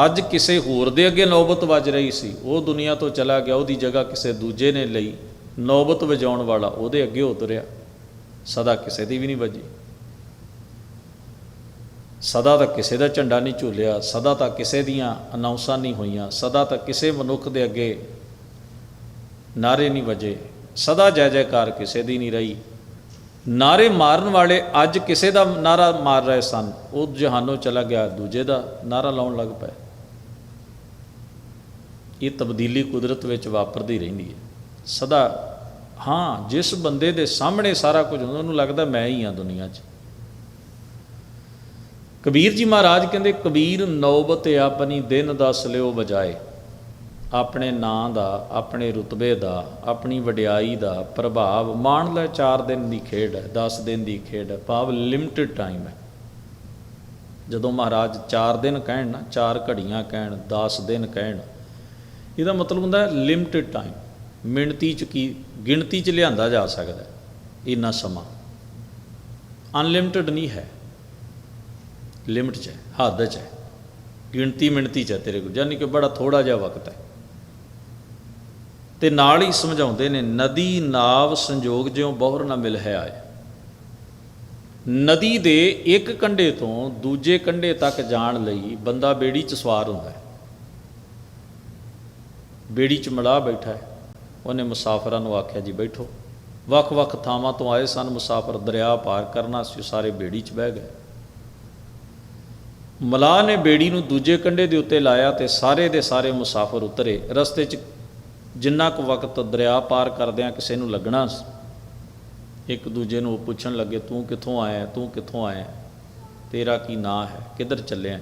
ਅੱਜ ਕਿਸੇ ਹੋਰ ਦੇ ਅੱਗੇ ਨੌਬਤ ਵੱਜ ਰਹੀ ਸੀ, ਉਹ ਦੁਨੀਆ ਤੋਂ ਚਲਾ ਗਿਆ, ਉਹਦੀ ਜਗ੍ਹਾ ਕਿਸੇ ਦੂਜੇ ਨੇ ਲਈ ਨੌਬਤ ਵਜਾਉਣ ਵਾਲਾ ਉਹਦੇ ਅੱਗੇ ਉਤਰਿਆ। ਸਦਾ ਕਿਸੇ ਦੀ ਵੀ ਨਹੀਂ ਵੱਜੀ। ਸਦਾ ਤਾਂ ਕਿਸੇ ਦਾ ਝੰਡਾ ਨਹੀਂ ਝੂਲਿਆ, ਸਦਾ ਤਾਂ ਕਿਸੇ ਦੀਆਂ ਅਨਾਉਂਸਾਂ ਨਹੀਂ ਹੋਈਆਂ, ਸਦਾ ਤਾਂ ਕਿਸੇ ਮਨੁੱਖ ਦੇ ਅੱਗੇ ਨਾਰੇ ਨਹੀਂ ਵਜੇ, ਸਦਾ ਜੈ ਜੈਕਾਰ ਕਿਸੇ ਦੀ ਨਹੀਂ ਰਹੀ। ਨਾਰੇ ਮਾਰਨ ਵਾਲੇ ਅੱਜ ਕਿਸੇ ਦਾ ਨਾਰਾ ਮਾਰ ਰਹੇ ਸਨ, ਉਹ ਜਹਾਨੋਂ ਚਲਾ ਗਿਆ, ਦੂਜੇ ਦਾ ਨਾਰਾ ਲਾਉਣ ਲੱਗ ਪਏ ਇਹ ਤਬਦੀਲੀ ਕੁਦਰਤ ਵਿੱਚ ਵਾਪਰਦੀ ਰਹਿੰਦੀ ਹੈ। ਸਦਾ, ਹਾਂ, ਜਿਸ ਬੰਦੇ ਦੇ ਸਾਹਮਣੇ ਸਾਰਾ ਕੁਝ ਹੁੰਦਾ, ਉਹਨੂੰ ਲੱਗਦਾ ਮੈਂ ਹੀ ਹਾਂ ਦੁਨੀਆ 'ਚ। ਕਬੀਰ ਜੀ ਮਹਾਰਾਜ ਕਹਿੰਦੇ, ਕਬੀਰ ਨੌਬਤ ਆਪਣੀ ਦਿਨ ਦੱਸ ਲਿਓ ਬਜਾਏ। ਆਪਣੇ ਨਾਂ ਦਾ, ਆਪਣੇ ਰੁਤਬੇ ਦਾ, ਆਪਣੀ ਵਡਿਆਈ ਦਾ ਪ੍ਰਭਾਵ ਮਾਣ ਲੈ 4 ਦਿਨ ਦੀ ਖੇਡ ਹੈ 10 ਦਿਨ ਦੀ ਖੇਡ ਹੈ, ਭਾਵ ਲਿਮਟਿਡ ਟਾਈਮ ਹੈ। ਜਦੋਂ ਮਹਾਰਾਜ 4 ਦਿਨ ਕਹਿਣ ਨਾ 4 ਘੜੀਆਂ ਕਹਿਣ 10 ਦਿਨ ਕਹਿਣ, ਇਹਦਾ ਮਤਲਬ ਹੁੰਦਾ ਹੈ ਲਿਮਟਿਡ ਟਾਈਮ ਮਿਣਤੀ ਚ ਕੀ, ਗਿਣਤੀ ਚ ਲਿਆਂਦਾ ਜਾ ਸਕਦਾ ਹੈ। ਇੰਨਾ ਸਮਾਂ। ਅਨਲਿਮਟਿਡ ਨਹੀਂ ਹੈ। ਲਿਮਟ ਚ ਹੈ, ਹੱਦ ਚ ਹੈ। ਗਿਣਤੀ ਮਿਣਤੀ ਚ ਹੈ ਤੇਰੇ ਕੋਲ, ਯਾਨੀ ਕਿ ਬੜਾ ਥੋੜਾ ਜਿਹਾ ਵਕਤ ਹੈ। ਤੇ ਨਾਲ ਹੀ ਸਮਝਾਉਂਦੇ ਨੇ, ਨਦੀ ਨਾਵ ਸੰਜੋਗ ਜਿਉ ਬਹੁਰ ਨਾ ਮਿਲ ਹੈ ਆਏ। ਨਦੀ ਦੇ ਇੱਕ ਕੰਢੇ ਤੋਂ ਦੂਜੇ ਕੰਢੇ ਤੱਕ ਜਾਣ ਲਈ ਬੰਦਾ ਬੇੜੀ 'ਚ ਸਵਾਰ ਹੁੰਦਾ ਹੈ। ਬੇੜੀ 'ਚ ਮਲਾਹ ਬੈਠਾ ਹੈ। ਉਹਨੇ ਮੁਸਾਫਰਾਂ ਨੂੰ ਆਖਿਆ, ਜੀ ਬੈਠੋ। ਵੱਖ-ਵੱਖ ਥਾਵਾਂ ਤੋਂ ਆਏ ਸਨ ਮੁਸਾਫਰ, ਦਰਿਆ ਪਾਰ ਕਰਨਾ ਸੀ ਸਾਰੇ ਬੇੜੀ 'ਚ ਬਹਿ ਗਏ। ਮਲਾਹ ਨੇ ਬੇੜੀ ਨੂੰ ਦੂਜੇ ਕੰਢੇ ਦੇ ਉੱਤੇ ਲਾਇਆ ਤੇ ਸਾਰੇ ਦੇ ਸਾਰੇ ਮੁਸਾਫਰ ਉਤਰੇ। ਰਸਤੇ 'ਚ ਜਿੰਨਾ ਕੁ ਵਕਤ ਦਰਿਆ ਪਾਰ ਕਰਦਿਆਂ ਕਿਸੇ ਨੂੰ ਲੱਗਣਾ ਇੱਕ ਦੂਜੇ ਨੂੰ ਉਹ ਪੁੱਛਣ ਲੱਗੇ, ਤੂੰ ਕਿੱਥੋਂ ਆਇਆ ਤੂੰ ਕਿੱਥੋਂ ਆਇਆ ਤੇਰਾ ਕੀ ਨਾਂ ਹੈ? ਕਿੱਧਰ ਚੱਲਿਆ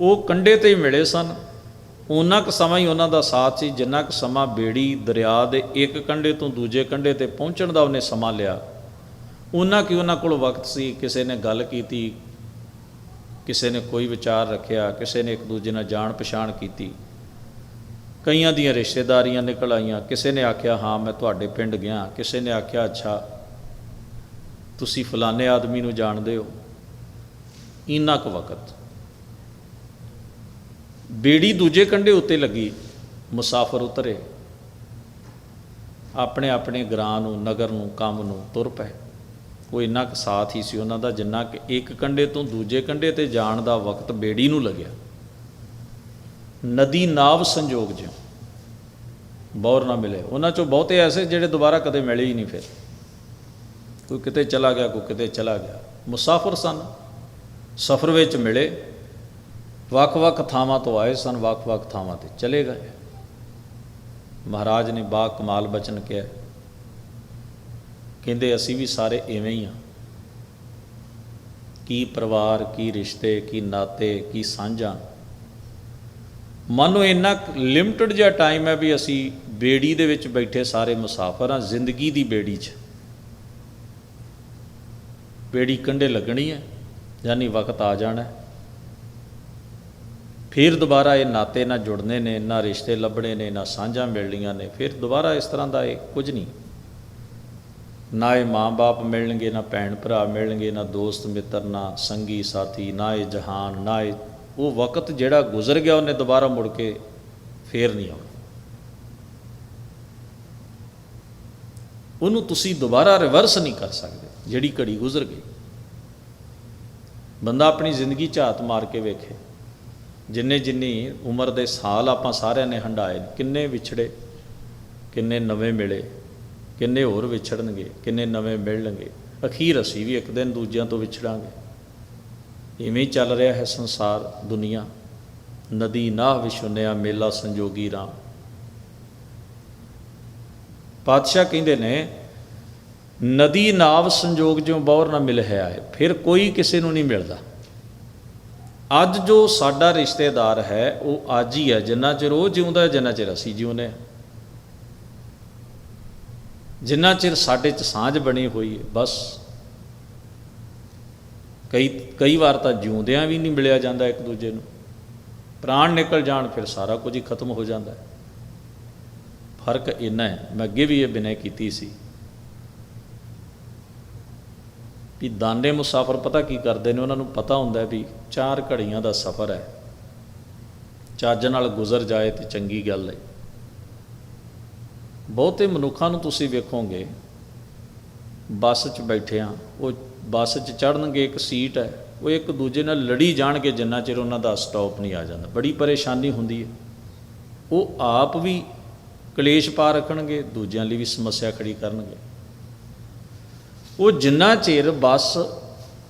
ਉਹ ਕੰਢੇ ਤੇ ਹੀ ਮਿਲੇ ਸਨ। ਉਹਨਾਂ ਕੁ ਸਮਾਂ ਹੀ ਉਹਨਾਂ ਦਾ ਸਾਥ ਸੀ, ਜਿੰਨਾ ਕੁ ਸਮਾਂ ਬੇੜੀ, ਦਰਿਆ ਦੇ ਇੱਕ ਕੰਢੇ ਤੋਂ ਦੂਜੇ ਕੰਢੇ ਤੇ ਪਹੁੰਚਣ ਦਾ ਉਹਨੇ ਸਮਾਂ ਲਿਆ। ਉਹਨਾਂ ਕੀ ਉਹਨਾਂ ਕੋਲ ਵਕਤ ਸੀ? ਕਿਸੇ ਨੇ ਗੱਲ ਕੀਤੀ ਕਿਸੇ ਨੇ ਕੋਈ ਵਿਚਾਰ ਰੱਖਿਆ, ਕਿਸੇ ਨੇ ਇੱਕ ਦੂਜੇ ਨਾਲ ਜਾਣ ਪਛਾਣ ਕੀਤੀ। ਕਈਆਂ ਦੀਆਂ ਰਿਸ਼ਤੇਦਾਰੀਆਂ ਨਿਕਲ ਆਈਆਂ, ਕਿਸੇ ਨੇ ਆਖਿਆ, ਹਾਂ, ਮੈਂ ਤੁਹਾਡੇ ਪਿੰਡ ਗਿਆ। ਕਿਸੇ ਨੇ ਆਖਿਆ, ਅੱਛਾ, ਤੁਸੀਂ ਫਲਾਣੇ ਆਦਮੀ ਨੂੰ ਜਾਣਦੇ ਹੋ। ਇੰਨਾ ਕੁ ਵਕਤ। ਬੇੜੀ ਦੂਜੇ ਕੰਢੇ ਉੱਤੇ ਲੱਗੀ, ਮੁਸਾਫਰ ਉਤਰੇ। ਆਪਣੇ ਆਪਣੇ ਗ੍ਰਾਂ ਨੂੰ, ਨਗਰ ਨੂੰ, ਕੰਮ ਨੂੰ ਤੁਰ ਪਏ। ਉਹ ਇੰਨਾ ਕੁ ਸਾਥ ਹੀ ਸੀ ਉਹਨਾਂ ਦਾ, ਜਿੰਨਾ ਕਿ ਇੱਕ ਕੰਢੇ ਤੋਂ ਦੂਜੇ ਕੰਢੇ ਤੇ ਜਾਣ ਦਾ ਵਕਤ ਬੇੜੀ ਨੂੰ ਲੱਗਿਆ। ਨਦੀ ਨਾਵ ਸੰਜੋਗ ਜਿਉ ਬੌਰ ਨਾ ਮਿਲੇ। ਉਹਨਾਂ ਚੋਂ ਬਹੁਤੇ ਐਸੇ ਜਿਹੜੇ ਦੁਬਾਰਾ ਕਦੇ ਮਿਲੇ ਹੀ ਨਹੀਂ ਫਿਰ। ਕੋਈ ਕਿਤੇ ਚਲਾ ਗਿਆ, ਕੋਈ ਕਿਤੇ ਚਲਾ ਗਿਆ। ਮੁਸਾਫਰ ਸਨ, ਸਫ਼ਰ ਵਿੱਚ ਮਿਲੇ। ਵੱਖ-ਵੱਖ ਥਾਵਾਂ ਤੋਂ ਆਏ ਸਨ ਵੱਖ-ਵੱਖ ਥਾਵਾਂ ਤੇ ਚਲੇ ਗਏ। ਮਹਾਰਾਜ ਨੇ ਬਾ ਕਮਾਲ ਬਚਨ ਕਿਹਾ ਕਹਿੰਦੇ ਅਸੀਂ ਵੀ ਸਾਰੇ ਐਵੇਂ ਹੀ ਆ। ਕੀ ਪਰਿਵਾਰ, ਕੀ ਰਿਸ਼ਤੇ, ਕੀ ਨਾਤੇ, ਕੀ ਸਾਂਝਾਂ। ਮੰਨੋ ਇੰਨਾ ਲਿਮਟਿਡ ਜਿਹਾ ਟਾਈਮ ਹੈ ਵੀ ਅਸੀਂ ਬੇੜੀ ਦੇ ਵਿੱਚ ਬੈਠੇ ਸਾਰੇ ਮੁਸਾਫਰ ਹਾਂ, ਜ਼ਿੰਦਗੀ ਦੀ ਬੇੜੀ 'ਚ। ਬੇੜੀ ਕੰਢੇ ਲੱਗਣੀ ਹੈ, ਯਾਨੀ ਵਕਤ ਆ ਜਾਣਾ ਫਿਰ ਦੁਬਾਰਾ ਇਹ ਨਾਤੇ ਨਾਲ ਜੁੜਨੇ ਨੇ, ਨਾ ਰਿਸ਼ਤੇ ਲੱਭਣੇ ਨੇ, ਨਾ ਸਾਂਝਾਂ ਮਿਲਣੀਆਂ ਨੇ, ਫਿਰ ਦੁਬਾਰਾ ਇਸ ਤਰ੍ਹਾਂ ਦਾ ਇਹ ਕੁਝ ਨਹੀਂ। ਨਾ ਇਹ ਮਾਂ-ਬਾਪ ਮਿਲਣਗੇ, ਨਾ ਭੈਣ ਭਰਾ ਮਿਲਣਗੇ, ਨਾ ਦੋਸਤ, ਮਿੱਤਰ, ਨਾ ਸੰਗੀ, ਸਾਥੀ, ਨਾ ਇਹ ਜਹਾਨ, ਨਾ ਇਹ। ਉਹ ਵਕਤ ਜਿਹੜਾ ਗੁਜ਼ਰ ਗਿਆ ਉਹਨੇ ਦੁਬਾਰਾ ਮੁੜ ਕੇ ਫੇਰ ਨਹੀਂ ਆਉਣਾ। ਉਹਨੂੰ ਤੁਸੀਂ ਦੁਬਾਰਾ ਰਿਵਰਸ ਨਹੀਂ ਕਰ ਸਕਦੇ, ਜਿਹੜੀ ਘੜੀ ਗੁਜ਼ਰ ਗਈ। ਬੰਦਾ ਆਪਣੀ ਜ਼ਿੰਦਗੀ ਝਾਤ ਮਾਰ ਕੇ ਵੇਖੇ, ਜਿੰਨੇ ਜਿੰਨੀ ਉਮਰ ਦੇ ਸਾਲ ਆਪਾਂ ਸਾਰਿਆਂ ਨੇ ਹੰਡਾਏ ਕਿੰਨੇ ਵਿਛੜੇ, ਕਿੰਨੇ ਨਵੇਂ ਮਿਲੇ ਕਿੰਨੇ ਹੋਰ ਵਿਛੜਨਗੇ, ਕਿੰਨੇ ਨਵੇਂ ਮਿਲਣਗੇ। ਅਖੀਰ ਅਸੀਂ ਵੀ ਇੱਕ ਦਿਨ ਦੂਜਿਆਂ ਤੋਂ ਵਿਛੜਾਂਗੇ। ਇਵੇਂ ਹੀ ਚੱਲ ਰਿਹਾ ਹੈ ਸੰਸਾਰ, ਦੁਨੀਆ। ਨਦੀ ਨਾਹ ਵਿਸ਼ੁਨਿਆ ਮੇਲਾ ਸੰਜੋਗੀ ਰਾਮ। ਪਾਤਸ਼ਾਹ ਕਹਿੰਦੇ ਨੇ, ਨਦੀ ਨਾਵ ਸੰਜੋਗ ਜਿਉ ਬੌਰ ਨਾ ਮਿਲ ਹੈ ਫਿਰ ਕੋਈ ਕਿਸੇ ਨੂੰ ਨਹੀਂ ਮਿਲਦਾ। ਅੱਜ ਜੋ ਸਾਡਾ ਰਿਸ਼ਤੇਦਾਰ ਹੈ, ਉਹ ਅੱਜ ਹੀ ਹੈ, ਜਿੰਨਾ ਚਿਰ ਉਹ ਜਿਉਂਦਾ ਜਿੰਨਾ ਚਿਰ ਅਸੀਂ ਜਿਉਂਦੇ ਹਾਂ। ਜਿੰਨਾ ਚਿਰ ਸਾਡੇ ਚ ਸਾਂਝ ਬਣੀ ਹੋਈ ਹੈ, ਬਸ। ਕਈ ਕਈ ਵਾਰ ਤਾਂ ਜਿਉਂਦਿਆਂ ਵੀ ਨਹੀਂ ਮਿਲਿਆ ਜਾਂਦਾ ਇੱਕ ਦੂਜੇ ਨੂੰ। ਪ੍ਰਾਣ ਨਿਕਲ ਜਾਣ, ਫਿਰ ਸਾਰਾ ਕੁਝ ਹੀ ਖਤਮ ਹੋ ਜਾਂਦਾ ਹੈ। ਫ਼ਰਕ ਇੰਨਾ ਹੈ, ਮੈਂ ਅੱਗੇ ਵੀ ਇਹ ਬਿਨੈ ਕੀਤੀ ਸੀ ਵੀ ਦਾਨੇ ਮੁਸਾਫਰ ਪਤਾ ਕੀ ਕਰਦੇ ਨੇ? ਉਹਨਾਂ ਨੂੰ ਪਤਾ ਹੁੰਦਾ ਵੀ ਚਾਰ ਘੜੀਆਂ ਦਾ ਸਫ਼ਰ ਹੈ। ਚੱਜ ਨਾਲ ਗੁਜ਼ਰ ਜਾਏ ਤੇ ਚੰਗੀ ਗੱਲ ਹੈ। ਬਹੁਤੇ ਮਨੁੱਖਾਂ ਨੂੰ ਤੁਸੀਂ ਵੇਖੋਗੇ, ਬੱਸ 'ਚ ਬੈਠੇ ਆ, ਉਹ ਬੱਸ 'ਚ ਚੜਨਗੇ ਇੱਕ ਸੀਟ ਹੈ, ਉਹ ਇੱਕ ਦੂਜੇ ਨਾਲ ਲੜੀ ਜਾਣਗੇ, ਜਿੰਨਾ ਚਿਰ ਉਹਨਾਂ ਦਾ ਸਟਾਪ ਨਹੀਂ ਆ ਜਾਂਦਾ। ਬੜੀ ਪਰੇਸ਼ਾਨੀ ਹੁੰਦੀ ਹੈ। ਉਹ ਆਪ ਵੀ ਕਲੇਸ਼ ਪਾ ਰੱਖਣਗੇ, ਦੂਜਿਆਂ ਲਈ ਵੀ ਸਮੱਸਿਆ ਖੜੀ ਕਰਨਗੇ। ਉਹ ਜਿੰਨਾ ਚਿਰ ਬੱਸ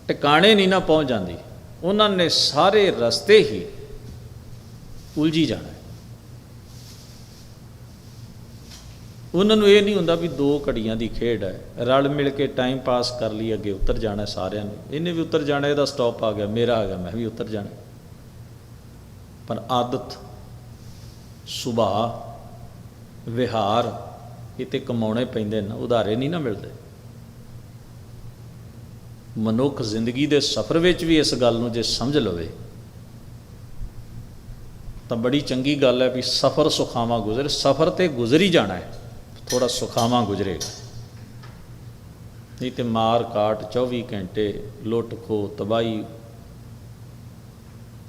ਟਿਕਾਣੇ ਨਹੀਂ ਨਾ ਪਹੁੰਚ ਜਾਂਦੀ, ਉਹਨਾਂ ਨੇ ਸਾਰੇ ਰਸਤੇ ਹੀ ਉਲਝੀ ਜਾਣਾ ਹੈ। ਉਹਨਾਂ ਨੂੰ ਇਹ ਨਹੀਂ ਹੁੰਦਾ ਵੀ ਦੋ ਘੜੀਆਂ ਦੀ ਖੇਡ ਹੈ। ਰਲ ਮਿਲ ਕੇ ਟਾਈਮ ਪਾਸ ਕਰ ਲਈ, ਅੱਗੇ ਉਤਰ ਜਾਣਾ ਸਾਰਿਆਂ ਨੇ। ਇਹਨੇ ਵੀ ਉਤਰ ਜਾਣਾ, ਇਹਦਾ ਸਟਾਪ ਆ ਗਿਆ, ਮੇਰਾ ਆ ਗਿਆ, ਮੈਂ ਵੀ ਉਤਰ ਜਾਣਾ। ਪਰ ਆਦਤ, ਸੁਭਾਅ, ਵਿਹਾਰ, ਇਹ ਤੇ ਕਮਾਉਣੇ ਪੈਂਦੇ ਨੇ, ਉਧਾਰੇ ਨਹੀਂ ਨਾ ਮਿਲਦੇ। ਮਨੁੱਖ ਜ਼ਿੰਦਗੀ ਦੇ ਸਫ਼ਰ ਵਿੱਚ ਵੀ ਇਸ ਗੱਲ ਨੂੰ ਜੇ ਸਮਝ ਲਵੇ, ਤਾਂ ਬੜੀ ਚੰਗੀ ਗੱਲ ਹੈ ਵੀ ਸਫ਼ਰ ਸੁਖਾਵਾਂ ਗੁਜ਼ਰ, ਸਫ਼ਰ ਤੇ ਗੁਜ਼ਰ ਹੀ ਜਾਣਾ ਹੈ। ਥੋੜਾ ਸੁਖਾਵਾਂ ਗੁਜ਼ਰੇਗਾ। ਨਹੀਂ ਤੇ ਮਾਰ ਕਾਟ 24 ਘੰਟੇ, ਲੁੱਟ ਖੋ ਤਬਾਈ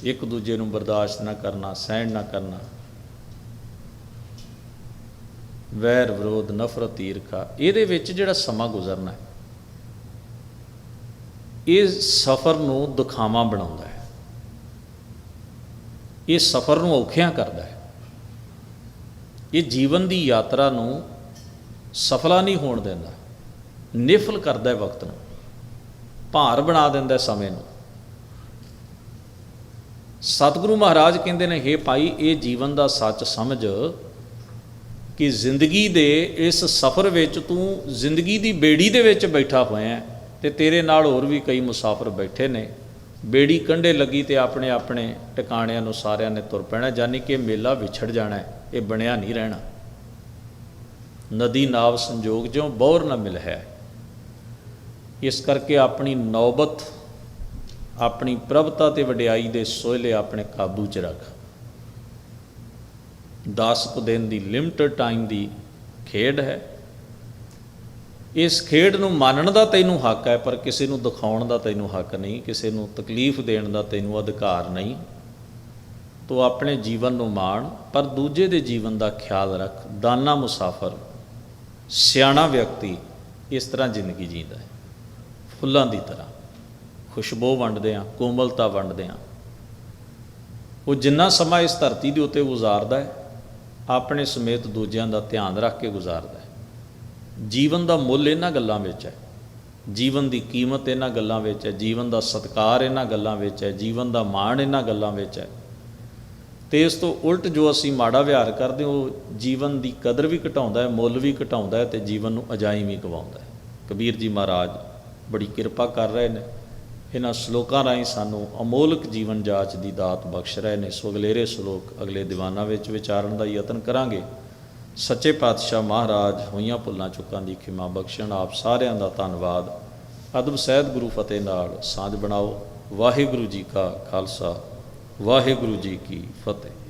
ਇੱਕ ਦੂਜੇ ਨੂੰ ਬਰਦਾਸ਼ਤ ਨਾ ਕਰਨਾ, ਸਹਿਣ ਨਾ ਕਰਨਾ। ਵੈਰ ਵਿਰੋਧ, ਨਫ਼ਰਤ, ਈਰਖਾ, ਇਹਦੇ ਵਿੱਚ ਜਿਹੜਾ ਸਮਾਂ ਗੁਜ਼ਰਨਾ ਹੈ, ਇਹ ਸਫ਼ਰ ਨੂੰ ਦੁਖਾਵਾਂ ਬਣਾਉਂਦਾ ਹੈ। ਇਹ ਸਫ਼ਰ ਨੂੰ ਔਖਿਆਂ ਕਰਦਾ ਹੈ। ਇਹ ਜੀਵਨ ਦੀ ਯਾਤਰਾ ਨੂੰ ਸਫਲਾ ਨਹੀਂ ਹੋਣ ਦਿੰਦਾ। ਨਿਫਲ ਕਰਦਾ ਹੈ ਵਕਤ ਨੂੰ। ਭਾਰ ਬਣਾ ਦਿੰਦਾ ਹੈ ਸਮੇਂ ਨੂੰ। ਸਤਿਗੁਰੂ ਮਹਾਰਾਜ ਕਹਿੰਦੇ ਨੇ, ਹੇ ਭਾਈ, ਇਹ ਜੀਵਨ ਦਾ ਸੱਚ ਸਮਝ ਕਿ ਜ਼ਿੰਦਗੀ ਦੇ ਇਸ ਸਫ਼ਰ ਵਿੱਚ ਤੂੰ ਜ਼ਿੰਦਗੀ ਦੀ ਬੇੜੀ ਦੇ ਵਿੱਚ ਬੈਠਾ ਹੋਇਆ ਹੈ ਤੇ ਤੇਰੇ ਨਾਲ ਹੋਰ ਵੀ ਕਈ ਮੁਸਾਫਰ ਬੈਠੇ ਨੇ। ਬੇੜੀ ਕੰਢੇ ਲੱਗੀ ਤੇ ਆਪਣੇ ਆਪਣੇ ਟਿਕਾਣਿਆਂ ਨੂੰ ਸਾਰਿਆਂ ਨੇ ਤੁਰ ਪੈਣਾ ਯਾਨੀ ਕਿ ਮੇਲਾ ਵਿਛੜ ਜਾਣਾ ਇਹ ਬਣਿਆ ਨਹੀਂ ਰਹਿਣਾ। ਨਦੀ ਨਾਵ ਸੰਜੋਗ ਜਿਉ ਬੌਰ ਨਾ ਮਿਲ ਹੈ। ਇਸ ਕਰਕੇ ਆਪਣੀ ਨੌਬਤ, ਆਪਣੀ ਪ੍ਰਭਤਾ ਤੇ ਵਡਿਆਈ ਦੇ ਸੋਹਲੇ ਆਪਣੇ ਕਾਬੂ 'ਚ ਰੱਖ। 10 ਕੁ ਦਿਨ ਦੀ ਲਿਮਟਡ ਟਾਈਮ ਦੀ ਖੇਡ ਹੈ। ਇਸ ਖੇਡ ਨੂੰ ਮੰਨਣ ਦਾ ਤੈਨੂੰ ਹੱਕ ਹੈ, ਪਰ ਕਿਸੇ ਨੂੰ ਦਿਖਾਉਣ ਦਾ ਤੈਨੂੰ ਹੱਕ ਨਹੀਂ, ਕਿਸੇ ਨੂੰ ਤਕਲੀਫ ਦੇਣ ਦਾ ਤੈਨੂੰ ਅਧਿਕਾਰ ਨਹੀਂ। ਤੂੰ ਆਪਣੇ ਜੀਵਨ ਨੂੰ ਮਾਣ, ਪਰ ਦੂਜੇ ਦੇ ਜੀਵਨ ਦਾ ਖਿਆਲ ਰੱਖ। ਦਾਨਾ ਮੁਸਾਫਰ। ਸਿਆਣਾ ਵਿਅਕਤੀ ਇਸ ਤਰ੍ਹਾਂ ਜ਼ਿੰਦਗੀ ਜੀਂਦਾ ਹੈ। ਫੁੱਲਾਂ ਦੀ ਤਰ੍ਹਾਂ। ਖੁਸ਼ਬੂ ਵੰਡਦੇ ਆ ਕੋਮਲਤਾ ਵੰਡਦੇ ਆ ਉਹ ਜਿੰਨਾ ਸਮਾਂ ਇਸ ਧਰਤੀ ਦੇ ਉੱਤੇ ਗੁਜ਼ਾਰਦਾ ਹੈ, ਆਪਣੇ ਸਮੇਤ ਦੂਜਿਆਂ ਦਾ ਧਿਆਨ ਰੱਖ ਕੇ ਗੁਜ਼ਾਰਦਾ ਹੈ। ਜੀਵਨ ਦਾ ਮੁੱਲ ਇਹਨਾਂ ਗੱਲਾਂ ਵਿੱਚ ਹੈ। ਜੀਵਨ ਦੀ ਕੀਮਤ ਇਹਨਾਂ ਗੱਲਾਂ ਵਿੱਚ ਹੈ। ਜੀਵਨ ਦਾ ਸਤਕਾਰ ਇਹਨਾਂ ਗੱਲਾਂ ਵਿੱਚ ਹੈ। ਜੀਵਨ ਦਾ ਮਾਣ ਇਹਨਾਂ ਗੱਲਾਂ ਵਿੱਚ ਹੈ। ਤੇ ਇਸ ਤੋਂ ਉਲਟ ਜੋ ਅਸੀਂ ਮਾੜਾ ਵਿਹਾਰ ਕਰਦੇ ਉਹ ਜੀਵਨ ਦੀ ਕਦਰ ਵੀ ਘਟਾਉਂਦਾ ਹੈ, ਮੁੱਲ ਵੀ ਘਟਾਉਂਦਾ ਹੈ ਤੇ ਜੀਵਨ ਨੂੰ ਅਜਾਈ ਵੀ ਗਵਾਉਂਦਾ ਹੈ। ਕਬੀਰ ਜੀ ਮਹਾਰਾਜ ਬੜੀ ਕਿਰਪਾ ਕਰ ਰਹੇ ਨੇ। ਇਹਨਾਂ ਸ਼ਲੋਕਾਂ ਰਾਹੀਂ ਸਾਨੂੰ ਅਮੋਲਕ ਜੀਵਨ ਜਾਚ ਦੀ ਦਾਤ ਬਖਸ਼ ਰਹੇ ਨੇ। ਸੋ ਅਗਲੇਰੇ ਸ਼ਲੋਕ ਅਗਲੇ ਦੀਵਾਨਾਂ ਵਿੱਚ ਵਿਚਾਰਨ ਦਾ ਯਤਨ ਕਰਾਂਗੇ। ਸੱਚੇ ਪਾਤਸ਼ਾਹ ਮਹਾਰਾਜ ਹੋਈਆਂ ਭੁੱਲਾਂ ਚੁੱਕਾਂ ਦੀ ਖਿਮਾ ਬਖਸ਼ਣ। ਆਪ ਸਾਰਿਆਂ ਦਾ ਧੰਨਵਾਦ। ਅਦਬ ਸਹਿਤ ਗੁਰੂ ਫਤਿਹ ਨਾਲ ਸਾਂਝ ਬਣਾਓ। ਵਾਹਿਗੁਰੂ ਜੀ ਕਾ ਖਾਲਸਾ। ਵਾਹਿਗੁਰੂ ਜੀ ਕੀ ਫਤਿਹ।